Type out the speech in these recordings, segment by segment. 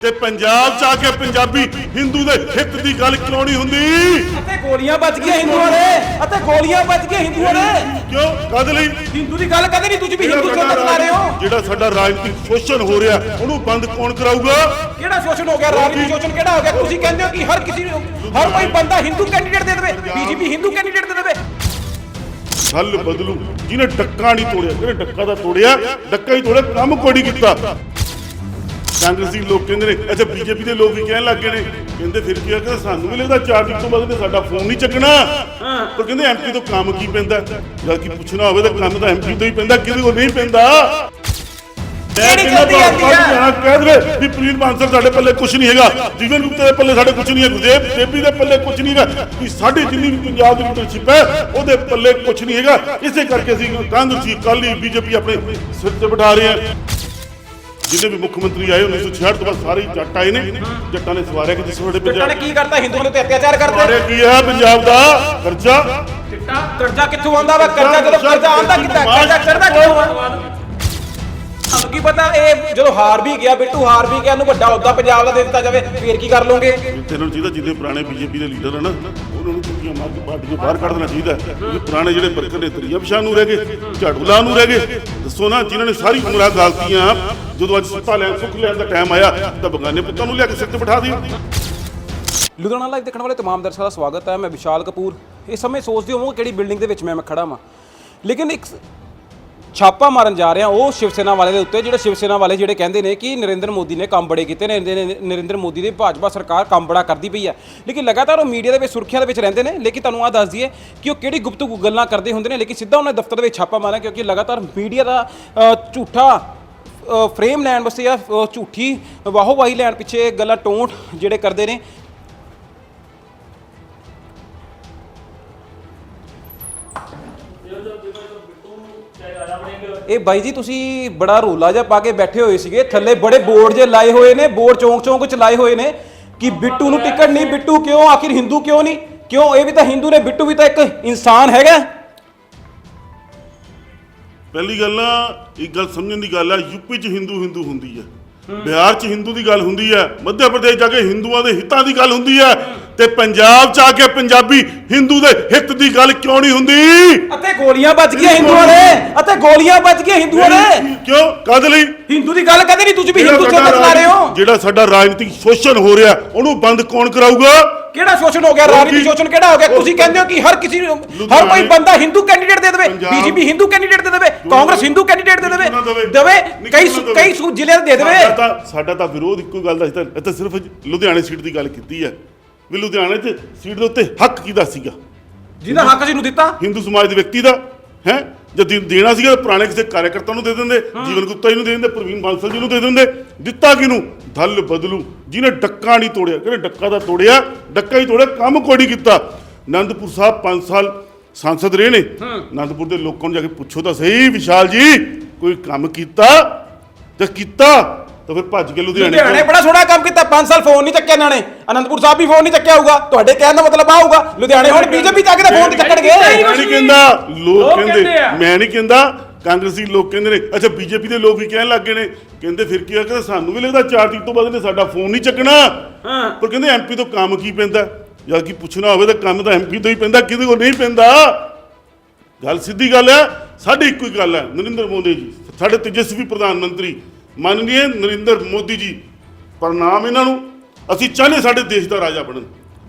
ਤੇ ਪੰਜਾਬ ਚ ਆ ਕੇ ਪੰਜਾਬੀ ਹਿੰਦੂ ਦੇ ਹਿੱਤ ਦੀ ਗੱਲ ਕਿਉਂ ਨਹੀਂ ਹੁੰਦੀ। ਅਤੇ ਗੋਲੀਆਂ ਵੱਜ ਗਈਆਂ ਹਿੰਦੂਆਂ ਦੇ। ਅਤੇ ਗੋਲੀਆਂ ਵੱਜ ਗਈਆਂ ਹਿੰਦੂਆਂ ਦੇ। ਕਿਉਂ? ਕਦ ਲਈ? ਹਿੰਦੂ ਦੀ ਗੱਲ ਕਦੇ ਨਹੀਂ ਤੁਸੀਂ ਵੀ ਹਿੰਦੂ ਕਿਉਂ ਬਣਾ ਰਹੇ ਹੋ? ਜਿਹੜਾ ਸਾਡਾ ਰਾਜਨੀਤਿਕ ਸ਼ੋਸ਼ਣ ਹੋ ਰਿਹਾ ਉਹਨੂੰ ਬੰਦ ਕੌਣ ਕਰਾਊਗਾ? ਕਿਹੜਾ ਸ਼ੋਸ਼ਣ ਹੋ ਗਿਆ? ਰਾਜਨੀਤੀ ਸ਼ੋਸ਼ਣ ਕਿਹੜਾ ਹੋ ਗਿਆ? ਤੁਸੀਂ ਕਹਿੰਦੇ ਹੋ ਕਿ ਹਰ ਕਿਸੇ ਨੂੰ ਹਰ ਕੋਈ ਬੰਦਾ ਹਿੰਦੂ ਕੈਂਡੀਡੇਟ ਦੇ ਦੇਵੇ। ਬੀਜੇਪੀ ਹਿੰਦੂ ਕੈਂਡੀਡੇਟ ਦੇ ਦੇਵੇ। ਹੱਲ ਬਦਲੂ। ਜਿਹਨੇ ਡੱਕਾ ਨਹੀਂ ਤੋੜਿਆ ਜਿਹਨੇ ਡੱਕਾ ਦਾ ਤੋੜਿਆ ਡੱਕਾ ਹੀ ਤੋੜਿਆ ਕੰਮ ਕੋਈ ਨਹੀਂ ਕੀਤਾ। ਕਾਂਗਰਸੀ ਲੋਕ ਕਹਿੰਦੇ ਨੇ ਅੱਛਾ ਬੀਜੇਪੀ ਦੇ ਲੋਕ ਵੀ ਕਹਿਣ ਲੱਗ ਗਏ ਨੇ। ਕਹਿੰਦੇ ਫਿਰ ਕੀ ਆ ਕਿ ਸਾਨੂੰ ਵੀ ਲੱਗਦਾ ਚਾਰ ਦਿਨ ਤੋਂ ਬਾਅਦ ਇਹਨੇ ਸਾਡਾ ਫੋਨ ਨਹੀਂ ਚੱਕਣਾ। ਪਰ ਕਹਿੰਦੇ ਐਮਪੀ ਤੋਂ ਕੰਮ ਕੀ ਪੈਂਦਾ? ਜਦ ਕੀ ਪੁੱਛਣਾ ਹੋਵੇ ਤਾਂ ਕੰਮ ਤਾਂ ਐਮਪੀ ਤੋਂ ਹੀ ਪੈਂਦਾ ਕਿਹਦੇ ਕੋਲ ਨਹੀਂ ਪੈਂਦਾ। ਕਿਹੜੀ ਕਹਿੰਦਾ ਜਲਦੀ ਆਉਂਦੀ ਆ? ਭਾਰਤ ਜਾਣਾ ਕਹਿ ਦੇਵੇ ਵੀ ਪ੍ਰੀਤ ਬਾਂਸਲ ਸਾਡੇ ਪੱਲੇ ਕੁਝ ਨਹੀਂ ਹੈਗਾ। ਜੀਵਨ ਗੁਪਤਾ ਦੇ ਪੱਲੇ ਸਾਡੇ ਕੁਝ ਨਹੀਂ ਹੈ ਗੁਰਦੇਵ ਦੇਵੀ ਦੇ ਪੱਲੇ ਕੁਝ ਨਹੀਂ ਹੈਗਾ ਕਿ ਸਾਡੀ ਜਿੰਨੀ ਵੀ ਪੰਜਾਬ ਦੀ ਲੀਡਰਸ਼ਿਪ ਹੈ ਉਹਦੇ ਪੱਲੇ ਕੁਝ ਨਹੀਂ ਹੈਗਾ। ਇਸੇ ਕਰਕੇ ਅਸੀਂ ਕਾਂਗਰਸੀ ਅਕਾਲੀ ਬੀਜੇਪੀ ਆਪਣੇ ਸਿਰ ਤੇ ਬਿਠਾ ਰਹੇ ਹਾਂ। ਜਿੰਨੇ ਵੀ ਮੁੱਖ ਮੰਤਰੀ ਆਏ 1966 ਤੋਂ ਬਾਅਦ ਸਾਰੇ ਹੀ ਜੱਟ ਆਏ ਨੇ। ਜੱਟਾਂ ਨੇ ਸਵਾਰਿਆ ਕਿ ਜਿਸ ਵੇਲੇ ਜੱਟਾਂ ਨੇ ਪੰਜਾਬ ਕੀ ਕਰਤਾ? ਹਿੰਦੂਆਂ ਦੇ ਉੱਤੇ ਅਤਿਆਚਾਰ ਕਰਦੇ ਸਵਾਰਿਆ ਕੀ ਹੈ? ਪੰਜਾਬ ਦਾ ਕਰਜ਼ਾ। ਚਿੱਟਾ ਕਰਜ਼ਾ ਕਿੱਥੋਂ ਆਉਂਦਾ ਵਾ? ਕਰਜ਼ਾ ਜਦੋਂ ਕਰਜ਼ਾ ਆਉਂਦਾ ਕਿੱਦਾਂ? ਕਰਜ਼ਾ ਚੜਦਾ ਕਿੱਥੋਂ ਆ? ਤੁਹਾਨੂੰ ਕੀ ਪਤਾ ਇਹ ਜਦੋਂ ਹਾਰ ਵੀ ਗਿਆ ਬਿੱਟੂ ਹਾਰ ਵੀ ਗਿਆ ਉਹਨੂੰ ਵੱਡਾ ਅਹੁਦਾ ਪੰਜਾਬ ਦਾ ਦੇ ਦਿੱਤਾ ਜਾਵੇ ਫੇਰ ਕੀ ਕਰ ਲੋਗੇ ਤੇ ਇਹਨਾਂ ਨੂੰ ਚਾਹੀਦਾ ਜਿੰਨੇ ਪੁਰਾਣੇ ਬੀਜੇਪੀ ਦੇ ਲੀਡਰ ਹਨ ਉਹਨਾਂ ਨੂੰ ਕੁੱਤੀਆਂ ਮਾਰ ਕੇ ਪਾਰਟੀ ਤੋਂ ਬਾਹਰ ਕੱਢ ਦੇਣਾ ਚਾਹੀਦਾ ਹੈ। ਕਿਉਂਕਿ ਪੁਰਾਣੇ ਜਿਹੜੇ ਵਰਕਰ ਨੇ ਤਰੀਆ ਸ਼ਾਹ ਨੂੰ ਰਹਿ ਗਏ ਝਾੜੂ ਲਾ ਨੂੰ ਰਹਿ ਗਏ ਦੱਸੋ ਨਾ ਜਿਨ੍ਹਾਂ ਨੇ ਸਾਰੀ ਉਮਰਾਂ ਗਾਲਤੀਆਂ ਜਦੋਂ ਅੱਜ ਸੱਤਾ ਲੈਣ ਸੁੱਖ ਲੈਣ ਦਾ ਟਾਈਮ ਆਇਆ ਤਾਂ ਬਗਾਨੇ ਪੁੱਤਾਂ ਨੂੰ ਲਿਆ ਕੇ ਸਿਰ ਤੇ ਬਿਠਾ ਦਿਓ ਲੁਧਿਆਣਾ ਲਾਈਵ ਦੇਖਣ ਵਾਲੇ तमाम ਦਰਸ਼ਕਾਂ ਦਾ ਸਵਾਗਤ ਹੈ ਮੈਂ ਵਿਸ਼ਾਲ ਕਪੂਰ ਇਸ ਸਮੇਂ ਸੋਚਦੇ ਹੋਵੋਗੇ ਕਿਹੜੀ ਬਿਲਡਿੰਗ ਦੇ ਵਿੱਚ ਮੈਂ ਮੈਂ ਖੜਾ ਹਾਂ ਲੇਕਿਨ ਇੱਕ ਛਾਪਾ ਮਾਰਨ ਜਾ ਰਹੇ। ਹਾਂ ਉਹ ਸ਼ਿਵ ਸੈਨਾ ਵਾਲੇ ਦੇ ਉੱਤੇ ਜਿਹੜੇ ਸ਼ਿਵ ਸੈਨਾ ਵਾਲੇ ਜਿਹੜੇ ਕਹਿੰਦੇ ਨੇ ਕਿ ਨਰਿੰਦਰ ਮੋਦੀ ਨੇ ਕੰਮ ਬੜੇ ਕੀਤੇ ਨੇ ਨਰਿੰਦਰ- ਨਰਿੰਦਰ ਮੋਦੀ ਦੀ ਭਾਜਪਾ ਸਰਕਾਰ ਕੰਮ ਬੜਾ ਕਰਦੀ ਪਈ ਹੈ। ਲੇਕਿਨ ਲਗਾਤਾਰ ਉਹ ਮੀਡੀਆ ਦੇ ਵਿੱਚ ਸੁਰਖੀਆਂ ਦੇ ਵਿੱਚ ਰਹਿੰਦੇ ਨੇ ਲੇਕਿਨ ਤੁਹਾਨੂੰ ਆ ਦੱਸ ਦਈਏ ਕਿ ਉਹ ਕਿਹੜੀ ਗੁਪਤ ਗੱਲਾਂ ਕਰਦੇ ਹੁੰਦੇ ਨੇ ਲੇਕਿਨ ਸਿੱਧਾ ਉਹਨਾਂ ਦੇ ਦਫ਼ਤਰ ਦੇ ਵਿੱਚ ਛਾਪਾ ਮਾਰਿਆ ਕਿਉਂਕਿ ਲਗਾਤਾਰ ਮੀਡੀਆ ਦਾ ਅ, ਝੂਠਾ ਫਰੇਮ ਲੈਣ ਵਾਸਤੇ ਜਾਂ ਅ, ਝੂਠੀ ਵਾਹੋਵਾਹੀ ਲੈਣ ਪਿੱਛੇ ਗੱਲਾਂ ਟੋਂਟ ਜਿਹੜੇ ਕਰਦੇ ਨੇ ਇਹ ਬਾਈ ਜੀ ਤੁਸੀਂ ਬੜਾ ਰੋਲਾ ਜਿਹਾ ਪਾ ਕੇ ਬੈਠੇ ਹੋਏ ਸੀਗੇ। ਥੱਲੇ ਬੜੇ ਬੋਰਡ ਜੇ ਲਾਏ ਹੋਏ ਨੇ, ਬੋਰਡ ਚੌਂਕ ਚੌਂਕ ਚ ਲਾਏ ਹੋਏ ਨੇ ਕਿ ਬਿੱਟੂ ਨੂੰ ਟਿਕਟ ਨਹੀਂ, ਬਿੱਟੂ ਕਿਉਂ, ਆਖਿਰ ਹਿੰਦੂ ਕਿਉਂ ਨਹੀਂ? ਕਿਉਂ? ਇਹ ਵੀ ਤਾਂ ਹਿੰਦੂ ਨੇ, ਬਿੱਟੂ ਵੀ ਤਾਂ ਇੱਕ ਇਨਸਾਨ ਹੈਗਾ। ਪਹਿਲੀ ਗੱਲ ਨਾ, ਇੱਕ ਗੱਲ ਸਮਝਣ ਦੀ ਗੱਲ ਹੈ ਯੂਪੀ 'ਚ ਹਿੰਦੂ ਹਿੰਦੂ ਹੁੰਦੀ ਹੈ ਬਿਹਾਰ 'ਚ ਹਿੰਦੂ ਦੀ ਗੱਲ ਹੁੰਦੀ ਹੈ ਮੱਧ ਪ੍ਰਦੇਸ਼ ਜਾ ਕੇ ਹਿੰਦੂਆਂ ਦੇ ਹਿੱਤਾਂ ਦੀ ਗੱਲ ਹੁੰਦੀ ਹੈ ਤੇ ਪੰਜਾਬ 'ਚ ਆ ਕੇ ਪੰਜਾਬੀ ਹਿੰਦੂ ਦੇ ਹਿੱਤ ਦੀ ਗੱਲ ਕਿਉਂ ਨਹੀਂ ਹੁੰਦੀ? ਅਤੇ ਗੋਲੀਆਂ ਵੱਜ ਗਈਆਂ ਹਿੰਦੂਆਂ ਦੇ ਅਤੇ ਗੋਲੀਆਂ ਵੱਜ ਗਈਆਂ ਹਿੰਦੂਆਂ ਦੇ ਕਿਉਂ? ਕਦ ਲਈ? ਹਿੰਦੂ ਦੀ ਗੱਲ ਕਦੇ ਨਹੀਂ ਤੁਸੀਂ ਵੀ ਹਿੰਦੂ ਸਾਡਾ ਬਣਾ ਰਹੇ ਹੋ? ਜਿਹੜਾ ਸਾਡਾ ਰਾਜਨੀਤਿਕ ਸ਼ੋਸ਼ਣ ਹੋ ਰਿਹਾ ਉਹਨੂੰ ਬੰਦ ਕੌਣ ਕਰਾਊਗਾ? ਕਿਹੜਾ ਸ਼ੋਸ਼ਣ ਹੋ ਗਿਆ? ਹੋਰ ਰਾਜਨੀਤੀ ਕੀ? ਸ਼ੋਸ਼ਣ ਕਿਹੜਾ ਹੋ ਗਿਆ? ਤੁਸੀਂ ਕਹਿੰਦੇ ਹੋ ਕਿ ਹਰ ਕਿਸੇ ਨੂੰ ਹਰ ਕੋਈ ਬੰਦਾ ਹਿੰਦੂ ਕੈਂਡੀਡੇਟ ਦੇ ਦੇਵੇ। ਬੀਜੇਪੀ ਹਿੰਦੂ ਕੈਂਡੀਡੇਟ ਦੇ ਦੇਵੇ। ਕਾਂਗਰਸ ਹਿੰਦੂ ਕੈਂਡੀਡੇਟ ਦੇ ਨਾ ਦੇਵੇ। ਦੇਵੇ? ਕਈ ਨਾ ਕਈ ਦੇਵੇ? ਸੂ ਜ਼ਿਲ੍ਹਿਆਂ ਦੇ ਦੇਵੇ। ਸਾਡਾ ਤਾਂ ਵਿਰੋਧ ਇੱਕੋ ਗੱਲ ਦਾ ਸੀ। ਤਾਂ ਇਹ ਤਾਂ ਸਿਰਫ ਲੁਧਿਆਣੇ ਸੀਟ ਦੀ ਗੱਲ ਕੀਤੀ ਹੈ। ਵੀ ਲੁਧਿਆਣੇ 'ਚ ਸੀਟ ਦੇ ਉੱਤੇ ਹੱਕ ਕਿਹਦਾ ਸੀਗਾ? ਜਿਹਦਾ ਹੱਕ ਜਿਹਨੂੰ ਦਿੱਤਾ। ਹਿੰਦੂ ਸਮਾਜ ਦੇ ਵਿਅਕਤੀ ਦਾ ਹੈ? ਜੇ ਦੇ- ਦੇਣਾ ਸੀਗਾ ਤਾਂ ਪੁਰਾਣੇ ਕਿਸੇ ਕਾਰਜਕਰਤਾ ਨੂੰ ਦੇ ਦਿੰਦੇ ਜੀਵਨ ਗੁਪਤਾ ਜੀ ਨੂੰ ਦੇ ਦਿੰਦੇ ਪ੍ਰਵੀਨ ਬਾਂਸਲ ਜੀ ਨੂੰ ਦੇ ਦਿੰਦੇ। ਦਿੱਤਾ ਕਿਹਨੂੰ? ਧੱਲ ਬਦਲੂ। ਜਿਹਨੇ ਡੱਕਾ ਨਹੀਂ ਤੋੜਿਆ ਕਿਹਨੇ ਡੱਕਾ ਦਾ ਤੋੜਿਆ ਡੱਕਾ ਹੀ ਤੋੜਿਆ ਕੰਮ ਕੋਈ ਨਹੀਂ ਕੀਤਾ। ਆਨੰਦਪੁਰ ਸਾਹਿਬ 5 ਸਾਲ ਸੰਸਦ ਰਹੇ ਨੇ। ਆਨੰਦਪੁਰ ਦੇ ਲੋਕਾਂ ਨੂੰ ਜਾ ਕੇ ਪੁੱਛੋ ਤਾਂ ਸਹੀ ਵਿਸ਼ਾਲ ਜੀ ਕੋਈ ਕੰਮ ਕੀਤਾ? ਤੇ ਕੀਤਾ ਤਾਂ ਫਿਰ ਭੱਜ ਕੇ ਲੁਧਿਆਣੇ ਲੁਧਿਆਣੇ ਬੜਾ ਸੋਹਣਾ ਕੰਮ ਕੀਤਾ 5 ਸਾਲ ਫੋਨ ਨਹੀਂ ਚੱਕਿਆ ਇਹਨਾਂ ਨੇ। ਅਨੰਦਪੁਰ ਸਾਹਿਬ ਵੀ ਫੋਨ ਨਹੀਂ ਚੱਕਿਆ ਹੋਊਗਾ। ਤੁਹਾਡੇ ਕਹਿਣ ਦਾ ਮਤਲਬ ਆ ਹੋਊਗਾ। ਲੁਧਿਆਣੇ ਹੁਣ ਬੀਜੇਪੀ ਚੱਕ ਕੇ ਫੋਨ ਨਹੀਂ ਚੱਕਣਗੇ। ਮੈਂ ਨਹੀਂ ਕਹਿੰਦਾ ਲੋਕ ਲੋਕ ਕਹਿੰਦੇ ਕਹਿੰਦੇ ਆ। ਮੈਂ ਨਹੀਂ ਕਹਿੰਦਾ ਕਾਂਗਰਸੀ ਲੋਕ ਕਹਿੰਦੇ ਨੇ ਅੱਛਾ ਬੀਜੇਪੀ ਦੇ ਲੋਕ ਵੀ ਕਹਿਣ ਲੱਗ ਗਏ ਨੇ। ਕਹਿੰਦੇ ਫਿਰ ਕੀ ਆ ਕਿ ਸਾਨੂੰ ਵੀ ਲੱਗਦਾ ਚਾਰ ਦਿਨ ਤੋਂ ਬਾਅਦ ਇਹਨੇ ਸਾਡਾ ਫੋਨ ਨਹੀਂ ਚੱਕਣਾ। ਪਰ ਕਹਿੰਦੇ ਐਮਪੀ ਤੋਂ ਕੰਮ ਕੀ ਪੈਂਦਾ? ਜਦ ਕੀ ਪੁੱਛਣਾ ਹੋਵੇ ਤਾਂ ਕੰਮ ਤਾਂ ਐਮਪੀ ਤੋਂ ਹੀ ਪੈਂਦਾ ਕਿਹਦੇ ਕੋਲ ਨਹੀਂ ਪੈਂਦਾ। ਗੱਲ ਸਿੱਧੀ ਗੱਲ ਹੈ ਸਾਡੀ ਇੱਕੋ ਹੀ ਗੱਲ ਹੈ ਨਰਿੰਦਰ ਮੋਦੀ ਜੀ ਸਾਡੇ ਤੇਜਸਵੀ ਪ੍ਰਧਾਨ ਮੰਤਰੀ। ਮਾਨਨੀय ਨਰਿੰਦਰ ਮੋਦੀ ਜੀ ਪ੍ਰਣਾਮ ਇਹਨਾਂ ਨੂੰ, ਅਸੀਂ ਚਾਹੁੰਦੇ ਸਾਡੇ ਦੇਸ਼ ਦਾ ਰਾਜਾ ਬਣਨ।